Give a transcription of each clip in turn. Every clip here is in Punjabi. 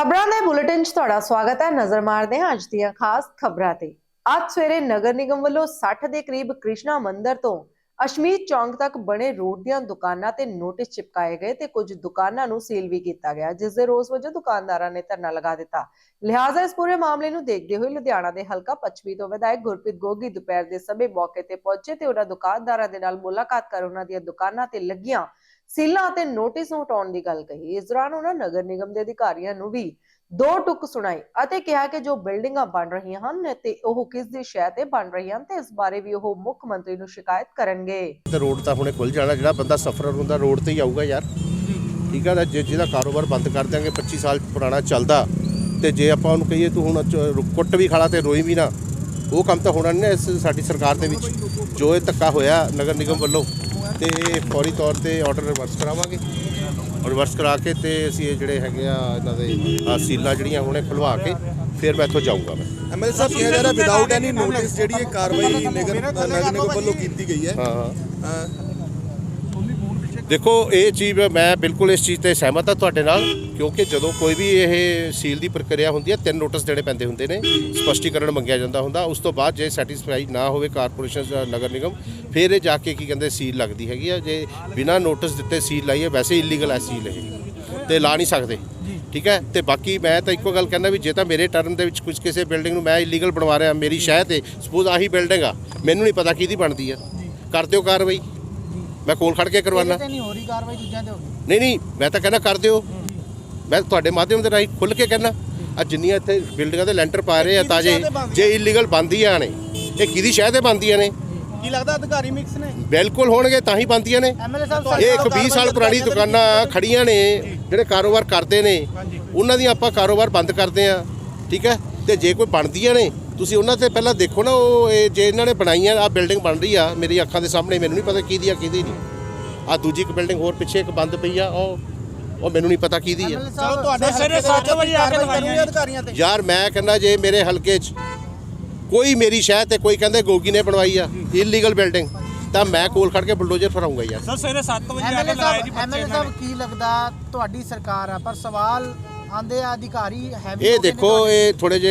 ਖਬਰਾਂ ਦੇ ਬੁਲੇਟਿਨ 'ਚ ਤੁਹਾਡਾ ਸਵਾਗਤ ਹੈ। ਨਜ਼ਰ ਮਾਰਦੇ ਹਾਂ ਅੱਜ ਦੀਆਂ ਖਾਸ ਖਬਰਾਂ ਤੇ। ਅੱਜ ਸਵੇਰੇ ਨਗਰ ਨਿਗਮ ਵੱਲੋਂ 60 ਦੇ ਕਰੀਬ ਕ੍ਰਿਸ਼ਨਾ ਮੰਦਿਰ ਤੋਂ ਅਸ਼ਮੀਤ ਚੌਂਕ ਤੱਕ ਬਣੇ ਰੋਡ ਦੀਆਂ ਦੁਕਾਨਾਂ ਤੇ ਨੋਟਿਸ ਚਿਪਕਾਏ ਗਏ ਤੇ ਕੁਝ ਦੁਕਾਨਾਂ ਨੂੰ ਸੀਲ ਵੀ ਕੀਤਾ ਗਿਆ, ਜਿਸ ਦੇ ਰੋਸ ਵਜੋਂ ਦੁਕਾਨਦਾਰਾਂ ਨੇ ਧਰਨਾ ਲਗਾ ਦਿੱਤਾ। ਲਿਹਾਜ਼ਾ ਇਸ ਪੂਰੇ ਮਾਮਲੇ ਨੂੰ ਦੇਖਦੇ ਹੋਏ ਲੁਧਿਆਣਾ ਦੇ ਹਲਕਾ ਪੱਛਮੀ ਤੋਂ ਵਿਧਾਇਕ ਗੁਰਪ੍ਰੀਤ ਗੋਗੀ ਦੁਪਹਿਰ ਦੇ ਸਮੇਂ ਮੌਕੇ ਤੇ ਪਹੁੰਚੇ ਤੇ ਉਹਨਾਂ ਦੁਕਾਨਦਾਰਾਂ ਦੇ ਨਾਲ ਮੁਲਾਕਾਤ ਕਰ ਉਹਨਾਂ ਦੀਆਂ ਦੁਕਾਨਾਂ ਤੇ ਲੱਗੀਆਂ ਸੀਲਾਂ ਅਤੇ ਨੋਟਿਸ ਨੂੰ ਹਟਾਉਣ ਦੀ ਗੱਲ ਕਹੀ। ਇਸ ਦੌਰਾਨ ਉਹਨਾਂ ਨਗਰ ਨਿਗਮ ਦੇ ਅਧਿਕਾਰੀਆਂ ਨੂੰ ਵੀ ਦੋ ਟੁਕ ਸੁਣਾਈ ਅਤੇ ਕਿਹਾ ਕਿ ਜੋ ਬਿਲਡਿੰਗਾਂ ਬਣ ਰਹੀਆਂ ਹਨ ਤੇ ਉਹ ਕਿਸ ਦੀ ਸ਼ੈ ਤੇ ਬਣ ਰਹੀਆਂ ਹਨ ਤੇ ਇਸ ਬਾਰੇ ਵੀ ਉਹ ਮੁੱਖ ਮੰਤਰੀ ਨੂੰ ਸ਼ਿਕਾਇਤ ਕਰਨਗੇ। ਤੇ ਰੋਡ ਤਾਂ ਹੁਣੇ ਖੁੱਲ ਜਾਣਾ, ਜਿਹੜਾ ਬੰਦਾ ਸਫਰਰ ਹੁੰਦਾ ਰੋਡ ਤੇ ਹੀ ਆਊਗਾ ਯਾਰ। ਠੀਕ ਆ ਜੇ ਜਿਹਦਾ ਕਾਰੋਬਾਰ ਬੰਦ ਕਰ ਦਿਆਂਗੇ 25 ਸਾਲ ਪੁਰਾਣਾ ਚੱਲਦਾ, ਤੇ ਜੇ ਆਪਾਂ ਉਹਨੂੰ ਕਹੀਏ ਤੂੰ ਹੁਣ ਕੁੱਟ ਵੀ ਖਾਲਾ ਤੇ ਰੋਈ ਵੀ ਨਾ, ਉਹ ਕੰਮ ਤਾਂ ਹੋਣਾ ਨਹੀਂ ਇਸ ਸਾਡੀ ਸਰਕਾਰ ਦੇ ਵਿੱਚ। ਜੋ ਇਹ ਧੱਕਾ ਹੋਇਆ ਨਗਰ ਨਿਗਮ ਵੱਲੋਂ। ਤੇ ਫੌਰੀ ਤੌਰ ਤੇ ਆਰਡਰ ਰਿਵਰਸ ਕਰਾਵਾਂਗੇ। ਰਿਵਰਸ ਕਰਾ ਕੇ ਤੇ ਅਸੀਂ ਇਹ ਜਿਹੜੇ ਹੈਗੇ ਆ ਇਹਨਾਂ ਦੇ ਆਹ ਸੀਲਾਂ ਜਿਹੜੀਆਂ ਹੁਣੇ ਖੁਲਵਾ ਕੇ ਫਿਰ ਮੈਂ ਇੱਥੋਂ ਜਾਊਂਗਾ ਮੈਂ। ਐਮਐਲ ਸਾਹਿਬ ਕਿਹਾ ਜਾ ਰਿਹਾ ਵਿਦਆਊਟ ਐਨੀ ਨੋਟਿਸ ਜਿਹੜੀ ਇਹ ਕਾਰਵਾਈ ਨਗਰ ਨਿਗਮ ਵੱਲੋਂ ਕੀਤੀ ਗਈ ਹੈ। ਹਾਂ ਦੇਖੋ ਇਹ ਚੀਜ਼ ਮੈਂ ਬਿਲਕੁਲ ਇਸ ਚੀਜ਼ ਤੇ ਸਹਿਮਤ ਹਾਂ ਤੁਹਾਡੇ ਨਾਲ ਕਿਉਂਕਿ ਜਦੋਂ ਕੋਈ ਵੀ ਇਹ ਸੀਲ ਦੀ ਪ੍ਰਕਿਰਿਆ ਹੁੰਦੀ ਹੈ ਤਿੰਨ ਨੋਟਿਸ ਦੇਣੇ ਪੈਂਦੇ ਹੁੰਦੇ ਨੇ ਸਪਸ਼ਟੀਕਰਨ ਮੰਗਿਆ ਜਾਂਦਾ ਹੁੰਦਾ ਉਸ ਤੋਂ ਬਾਅਦ ਜੇ ਸੈਟੀਸਫਾਈ ਨਾ ਹੋਵੇ ਕਾਰਪੋਰੇਸ਼ਨ ਜਾਂ ਨਗਰ ਨਿਗਮ ਫਿਰ ਇਹ ਜਾ ਕੇ ਕੀ ਕਹਿੰਦੇ ਸੀਲ ਲੱਗਦੀ ਹੈਗੀ ਆ ਜੇ ਬਿਨਾ ਨੋਟਿਸ ਦਿੱਤੇ ਸੀਲ ਲਾਈਏ ਵੈਸੇ ਇਲੀਗਲ ਹੈ ਸੀਲ ਇਹ। ਤੇ ਲਾ ਨਹੀਂ ਸਕਦੇ। ਠੀਕ ਹੈ? ਤੇ ਬਾਕੀ ਮੈਂ ਤਾਂ ਇੱਕੋ ਗੱਲ ਕਹਿੰਦਾ ਵੀ ਜੇ ਤਾਂ ਮੇਰੇ ਟਰਮ ਦੇ ਵਿੱਚ ਕੁਝ ਕਿਸੇ ਬਿਲਡਿੰਗ ਨੂੰ ਮੈਂ ਇਲੀਗਲ ਬਣਵਾ ਰਿਹਾ ਮੇਰੀ ਸ਼ਹਿ ਤੇ ਸਪੋਜ਼ ਆਹੀ ਬਿਲਡਿੰਗ ਆ ਮੈਨੂੰ ਨਹੀਂ ਪਤਾ ਕਿਹਦੀ ਬਣਦੀ ਆ। ਕਰ ਦਿਓ ਕਾਰਵਾਈ। ਮੈਂ ਕੋਲ ਖੜ ਕੇ ਕਰਵਾਉਣਾ ਤੇ ਨਹੀਂ ਹੋ ਰਹੀ ਕਾਰਵਾਈ ਦੂਜਿਆਂ ਤੇ ਹੋ ਗਈ। ਨਹੀਂ ਨਹੀਂ ਮੈਂ ਤਾਂ ਕਹਿੰਦਾ ਕਰ ਦਿਓ। ਮੈਂ ਤੁਹਾਡੇ ਮਾਧਿਅਮ ਦੇ ਰਾਹੀਂ ਖੁੱਲ ਕੇ ਕਹਿੰਦਾ ਆ ਜਿੰਨੀਆਂ ਇੱਥੇ ਬਿਲਡਿੰਗਾਂ ਦੇ ਲੈਂਟਰ ਪਾ ਰਹੇ ਆ ਤਾਜੇ ਜੇ ਇਲੀਗਲ ਬੰਦੀਆਂ ਨੇ ਇਹ ਕਿਹਦੀ ਸ਼ਹਿ ਤੇ ਬੰਦੀਆਂ ਨੇ? ਕੀ ਲੱਗਦਾ ਅਧਿਕਾਰੀ ਮਿਕਸ ਨੇ? ਬਿਲਕੁਲ ਹੋਣਗੇ ਤਾਂ ਹੀ ਬੰਦੀਆਂ ਨੇ। ਇਹ ਇੱਕ 20 ਸਾਲ ਪੁਰਾਣੀ ਦੁਕਾਨਾਂ ਖੜੀਆਂ ਨੇ ਜਿਹੜੇ ਕਾਰੋਬਾਰ ਕਰਦੇ ਨੇ ਉਹਨਾਂ ਦੀਆਂ ਆਪਾਂ ਕਾਰੋਬਾਰ ਬੰਦ ਕਰਦੇ ਆ ਠੀਕ ਹੈ? ਤੇ ਜੇ ਕੋਈ ਬਣਦੀਆਂ ਨੇ ਤੁਸੀਂ ਉਹਨਾਂ ਤੇ ਪਹਿਲਾਂ ਦੇਖੋ ਨਾ ਉਹ ਇਹ ਜੇ ਇਹਨਾਂ ਨੇ ਬਣਾਈਆਂ ਆ ਬਿਲਡਿੰਗ ਬਣ ਰਹੀ ਆ ਮੇਰੀ ਅੱਖਾਂ ਦੇ ਸਾਹਮਣੇ ਮੈਨੂੰ ਨਹੀਂ ਪਤਾ ਕਿਹਦੀ ਆ ਕਿਹਦੀ ਨਹੀਂ। ਆ ਦੂਜੀ ਇੱਕ ਬਿਲਡਿੰਗ ਹੋਰ ਪਿੱਛੇ ਇੱਕ ਬੰਦ ਪਈ ਆ ਉਹ ਉਹ ਮੈਨੂੰ ਨਹੀਂ ਪਤਾ ਕਿਹਦੀ ਆ। ਚਲੋ ਤੁਹਾਡੇ ਸਵੇਰੇ ਸੱਤ ਵਜੇ ਆ ਕੇ ਲਗਾਈਆਂ ਅਧਿਕਾਰੀਆਂ ਤੇ। ਯਾਰ ਮੈਂ ਕਹਿੰਦਾ ਜੇ ਮੇਰੇ ਹਲਕੇ 'ਚ ਕੋਈ ਮੇਰੀ ਸ਼ਹਿਰ ਤੇ ਕੋਈ ਕਹਿੰਦੇ ਗੋਗੀ ਨੇ ਬਣਵਾਈ ਆ ਇਲੀਗਲ ਬਿਲਡਿੰਗ ਤਾਂ ਮੈਂ ਕੋਲ ਖੜ ਕੇ ਬੁਲਡੋਜ਼ਰ ਫਰਾਉਂਗਾ ਯਾਰ। ਸਰ ਸਵੇਰੇ 7 ਵਜੇ ਆ ਕੇ ਲਗਾਏ ਜੀ ਐਮਐਲਏ ਸਾਹਿਬ ਕੀ ਲੱਗਦਾ ਤੁਹਾਡੀ ਸਰਕਾਰ ਆ? ਪਰ ਸਵਾਲ ਆਂਦੇ ਆ ਅਧਿਕਾਰੀ ਹੈਵੀ ਇਹ ਦੇਖੋ ਇਹ ਥੋੜੇ ਜੇ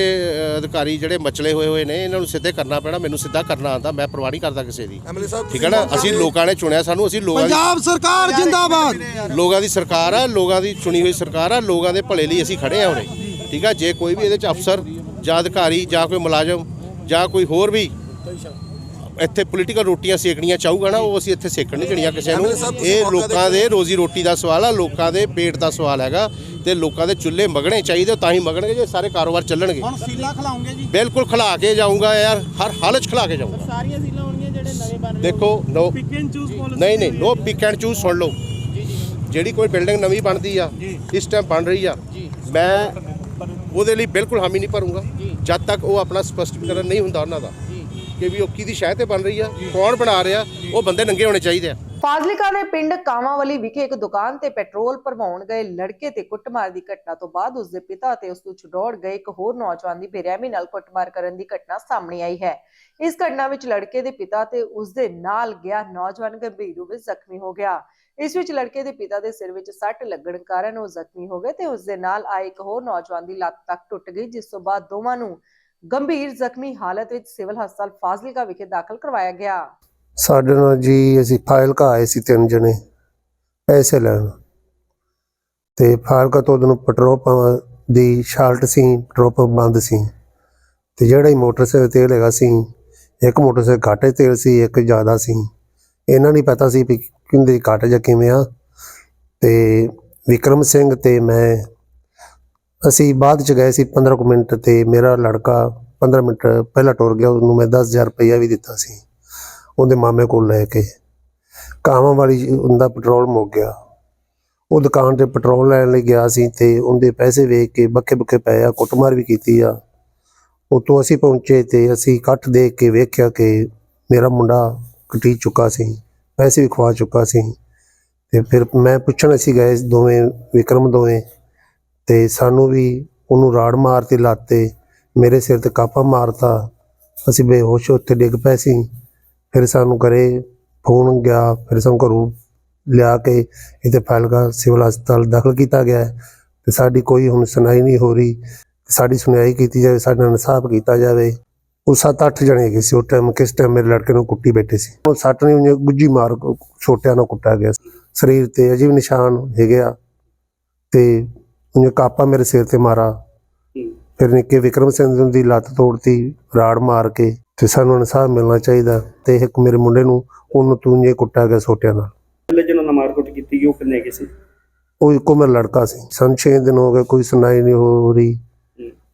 ਅਧਿਕਾਰੀ ਜਿਹੜੇ ਮਚਲੇ ਹੋਏ ਹੋਏ ਨੇ ਇਹਨਾਂ ਨੂੰ ਸਿੱਧੇ ਕਰਨਾ ਪੈਣਾ ਮੈਨੂੰ ਸਿੱਧਾ ਕਰਨਾ ਆਂਦਾ ਮੈਂ ਪਰਵਾਹ ਨਹੀਂ ਕਰਦਾ ਕਿਸੇ ਦੀ। ਠੀਕ ਹੈ ਨਾ? ਅਸੀਂ ਲੋਕਾਂ ਨੇ ਚੁਣਿਆ ਸਾਨੂੰ ਅਸੀਂ ਲੋਕਾਂ ਦੀ ਪੰਜਾਬ ਸਰਕਾਰ ਜਿੰਦਾਬਾਦ। ਲੋਕਾਂ ਦੀ ਸਰਕਾਰ ਆ ਲੋਕਾਂ ਦੀ ਚੁਣੀ ਹੋਈ ਸਰਕਾਰ ਆ ਲੋਕਾਂ ਦੇ ਭਲੇ ਲਈ ਅਸੀਂ ਖੜੇ ਆ ਹੁਣੇ ਠੀਕ ਆ? ਜੇ ਕੋਈ ਵੀ ਇਹਦੇ ਚ ਅਫਸਰ ਜਾਂ ਅਧਿਕਾਰੀ ਜਾਂ ਕੋਈ ਮੁਲਾਜ਼ਮ ਜਾਂ ਕੋਈ ਹੋਰ ਵੀ ਇੱਥੇ ਪੋਲੀਟੀਕਲ ਰੋਟੀਆਂ ਸੇਕਣੀਆਂ ਚਾਹੂਗਾ ਨਾ ਉਹ ਅਸੀਂ ਇੱਥੇ ਸੇਕਣ ਨਹੀਂ ਦੇਣੀਆਂ ਕਿਸੇ ਨੂੰ। ਇਹ ਲੋਕਾਂ ਦੇ ਰੋਜ਼ੀ ਰੋਟੀ ਦਾ ਸਵਾਲ ਆ ਲੋਕਾਂ ਦੇ ਪੇਟ ਦਾ ਸਵਾਲ ਹੈਗਾ ਤੇ ਲੋਕਾਂ ਦੇ ਚੁੱਲ੍ਹੇ ਮਗਣੇ ਚਾਹੀਦੇ ਤਾਂ ਹੀ ਮਗਣਗੇ ਜੇ ਸਾਰੇ ਕਾਰੋਬਾਰ ਚੱਲਣਗੇ। ਹੁਣ ਸੀਲਾ ਖਲਾਉਂਗੇ ਜੀ। ਬਿਲਕੁਲ ਖਿਲਾ ਕੇ ਜਾਊਂਗਾ ਯਾਰ ਹਰ ਹਾਲਤ 'ਚ ਖਿਲਾ ਕੇ ਜਾਊਂਗਾ। ਸਾਰੀਆਂ ਸੀਲਾਂ ਹੋਣਗੀਆਂ ਜਿਹੜੇ ਨਵੇਂ ਬਣ ਦੇਖੋ no pick and choose policy ਨਹੀਂ ਨਹੀਂ ਨੋ ਪਿਕ ਐਂਡ ਚੂਜ਼ ਸੁਣ ਲਓ। ਜਿਹੜੀ ਕੋਈ ਬਿਲਡਿੰਗ ਨਵੀਂ ਬਣਦੀ ਆ ਇਸ ਟਾਈਮ ਬਣ ਰਹੀ ਆ। ਮੈਂ ਉਹਦੇ ਲਈ ਬਿਲਕੁਲ ਹਾਮੀ ਨਹੀਂ ਭਰੂੰਗਾ। ਜਦ ਤੱਕ ਉਹ ਆਪਣਾ ਸਪਸ਼ਟੀਕਰਨ ਨਹੀਂ ਹੁੰਦਾ ਉਹਨਾਂ ਦਾ। ਕਿ ਵੀ ਉਹ ਕਿਹਦੀ ਸ਼ਹਿ ਤੇ ਬਣ ਰਹੀ ਆ, ਕੌਣ ਬਣਾ ਰਿਹਾ, ਉਹ ਬੰਦੇ ਨੰਗੇ ਹੋਣੇ ਚਾਹੀਦੇ ਆ। ਫਾਜ਼ਿਲਕਾ ਦੇ ਪਿੰਡ ਕਾਵਾਂਵਾਲੀ ਵਿਖੇ ਇੱਕ ਦੁਕਾਨ ਤੇ ਪੈਟਰੋਲ ਭਰਵਾਉਣ ਗਏ ਲੜਕੇ ਤੇ ਕੁੱਟਮਾਰ ਦੀ ਘਟਨਾ ਤੋਂ ਬਾਅਦ ਉਸ ਦੇ ਪਿਤਾ ਤੇ ਉਸ ਤੋਂ ਛੁਡੌੜ ਗਏ ਇੱਕ ਹੋਰ ਨੌਜਵਾਨ ਦੀ ਬੇਰਹਿਮੀ ਨਾਲ ਕੁੱਟਮਾਰ ਕਰਨ ਦੀ ਘਟਨਾ ਸਾਹਮਣੇ ਆਈ ਹੈ। ਇਸ ਘਟਨਾ ਵਿੱਚ ਲੜਕੇ ਦੇ ਪਿਤਾ ਤੇ ਉਸ ਦੇ ਨਾਲ ਗਿਆ ਨੌਜਵਾਨ ਗੰਭੀਰ ਰੂਪ ਵਿੱਚ ਜ਼ਖਮੀ ਹੋ ਗਿਆ। ਇਸ ਵਿੱਚ ਲੜਕੇ ਦੇ ਪਿਤਾ ਦੇ ਸਿਰ ਵਿੱਚ ਸੱਟ ਲੱਗਣ ਕਾਰਨ ਉਹ ਜ਼ਖਮੀ ਹੋ ਗਏ ਤੇ ਉਸ ਦੇ ਨਾਲ ਆਏ ਇੱਕ ਹੋਰ ਨੌਜਵਾਨ ਦੀ ਲੱਤ ਤੱਕ ਟੁੱਟ ਗਈ, ਜਿਸ ਤੋਂ ਬਾਅਦ ਦੋਵਾਂ ਨੂੰ ਗੰਭੀਰ ਜ਼ਖਮੀ ਹਾਲਤ ਵਿੱਚ ਸਿਵਲ ਹਸਪਤਾਲ ਫਾਜ਼ਿਲਕਾ ਵਿਖੇ ਦਾਖਲ ਕਰਵਾਇਆ ਗਿਆ। ਸਾਡੇ ਨਾਲ ਜੀ, ਅਸੀਂ ਫਾਈਲ ਆਏ ਸੀ ਤਿੰਨ ਜਣੇ, ਪੈਸੇ ਲੈਣ। ਤੇ ਫਾਈਲ ਤੋਂ ਉਹਨੂੰ ਪੈਟਰੋਲ ਪੰਪ ਦੀ ਸ਼ਾਲਟ ਸੀ, ਪੈਟਰੋਲ ਪੰਪ ਬੰਦ ਸੀ। ਤੇ ਜਿਹੜਾ ਹੀ ਮੋਟਰਸਾਈਕਲ ਤੇਲ ਹੈਗਾ ਸੀ, ਇੱਕ ਮੋਟਰਸਾਈਕਲ ਘਾਟੇ ਤੇਲ ਸੀ, ਇੱਕ ਜ਼ਿਆਦਾ ਸੀ। ਇਹਨਾਂ ਨਹੀਂ ਪਤਾ ਸੀ ਵੀ ਕਿੰਦੇ ਘਾਟ ਜਾਂ ਕਿਵੇਂ ਆ। ਤੇ ਵਿਕਰਮ ਸਿੰਘ ਤੇ ਮੈਂ ਅਸੀਂ ਬਾਅਦ ਚ ਗਏ ਸੀ 15 ਕੁ ਮਿੰਟ ਤੇ ਮੇਰਾ ਲੜਕਾ 15 ਮਿੰਟ ਪਹਿਲਾਂ ਟੁਰ ਗਿਆ, ਉਹਨੂੰ ਮੈਂ 10000 ਰੁਪਇਆ ਵੀ ਦਿੱਤਾ ਸੀ ਉਹਦੇ ਮਾਮੇ ਕੋਲ ਲੈ ਕੇ। ਕਾਵਾਂ ਵਾਲੀ ਉਹਦਾ ਪੈਟਰੋਲ ਮੁੱਕ ਗਿਆ। ਉਹ ਦੁਕਾਨ ਤੇ ਪੈਟਰੋਲ ਲੈਣ ਲਈ ਗਿਆ ਸੀ ਤੇ ਉਹਦੇ ਪੈਸੇ ਵੇਖ ਕੇ ਬੱਕੇ ਬੱਕੇ ਪਏ ਆ, ਕੁੱਟਮਾਰ ਵੀ ਕੀਤੀ ਆ। ਉਤੋਂ ਅਸੀਂ ਪਹੁੰਚੇ ਤੇ ਅਸੀਂ ਇਕੱਠ ਦੇਖ ਕੇ ਵੇਖਿਆ ਕਿ ਮੇਰਾ ਮੁੰਡਾ ਕਟੀ ਚੁੱਕਾ ਸੀ, ਪੈਸੇ ਵੀ ਖਵਾ ਚੁੱਕਾ ਸੀ ਤੇ ਫਿਰ ਮੈਂ ਪੁੱਛਣ ਅਸੀਂ ਗਏ ਦੋਵੇਂ, ਵਿਕਰਮ ਦੋਵੇਂ ਤੇ ਸਾਨੂੰ ਵੀ ਉਹਨੂੰ ਰਾੜ ਮਾਰਤੀ ਲਾਤੇ ਮੇਰੇ ਸਿਰ ਤੇ ਕਾਪਾ ਮਾਰਤਾ। ਅਸੀਂ ਬੇਹੋਸ਼ ਉੱਥੇ ਡਿੱਗ ਪਏ ਸੀ। ਫਿਰ ਸਾਨੂੰ ਘਰੇ ਫੋਨ ਗਿਆ, ਫਿਰ ਸਾਨੂੰ ਘਰੋਂ ਲਿਆ ਕੇ ਇੱਥੇ ਫਾਇਲਕਾ ਸਿਵਲ ਹਸਪਤਾਲ ਦਾਖਲ ਕੀਤਾ ਗਿਆ। ਤੇ ਸਾਡੀ ਕੋਈ ਹੁਣ ਸੁਣਾਈ ਨਹੀਂ ਹੋ ਰਹੀ। ਸਾਡੀ ਸੁਣਾਈ ਕੀਤੀ ਜਾਵੇ, ਸਾਡਾ ਇਨਸਾਫ ਕੀਤਾ ਜਾਵੇ। ਉਹ 7-8 ਜਣੇ ਹੈਗੇ ਸੀ ਉਹ ਟਾਈਮ ਕਿਸ ਟਾਈਮ ਮੇਰੇ ਲੜਕੇ ਨੂੰ ਕੁੱਟੀ ਬੈਠੇ ਸੀ। ਉਹ ਸੱਟ ਨਹੀਂ ਗੁੱਜੀ ਮਾਰ ਛੋਟਿਆਂ ਨਾਲ ਕੁੱਟਿਆ ਗਿਆ। ਸਰੀਰ ਤੇ ਅਜੀਬ ਨਿਸ਼ਾਨ ਹੈਗੇ ਆ। ਤੇ ਉਹਨੇ ਕਾਪਾ ਮੇਰੇ ਸਿਰ ਤੇ ਮਾਰਾ। ਫਿਰ ਨਿੱਕੇ ਵਿਕਰਮ ਸਿੰਘ ਦੀ ਲੱਤ ਤੋੜਤੀ ਰਾੜ ਮਾਰ ਕੇ ਤੇ ਸਾਨੂੰ ਇਨਸਾਫ ਮਿਲਣਾ ਚਾਹੀਦਾ ਤੇ ਇੱਕ ਮੇਰੇ ਮੁੰਡੇ ਨੂੰ ਉਹਨੂੰ ਤੂੰਜੇ ਕੁੱਟਿਆ ਗਿਆ ਛੋਟਿਆਂ ਨਾਲ। ਪਹਿਲੇ ਜਿਹਨਾਂ ਨਾਲ ਮਾਰਕੁੱਟ ਕੀਤੀ ਉਹ ਕਿੰਨੇ ਗਏ ਸੀ? ਉਹ ਇੱਕੋ ਮੇਰਾ ਲੜਕਾ ਸੀ। ਸਾਨੂੰ 6 ਦਿਨ ਹੋ ਗਏ ਕੋਈ ਸੁਣਾਈ ਨਹੀਂ ਹੋ ਰਹੀ।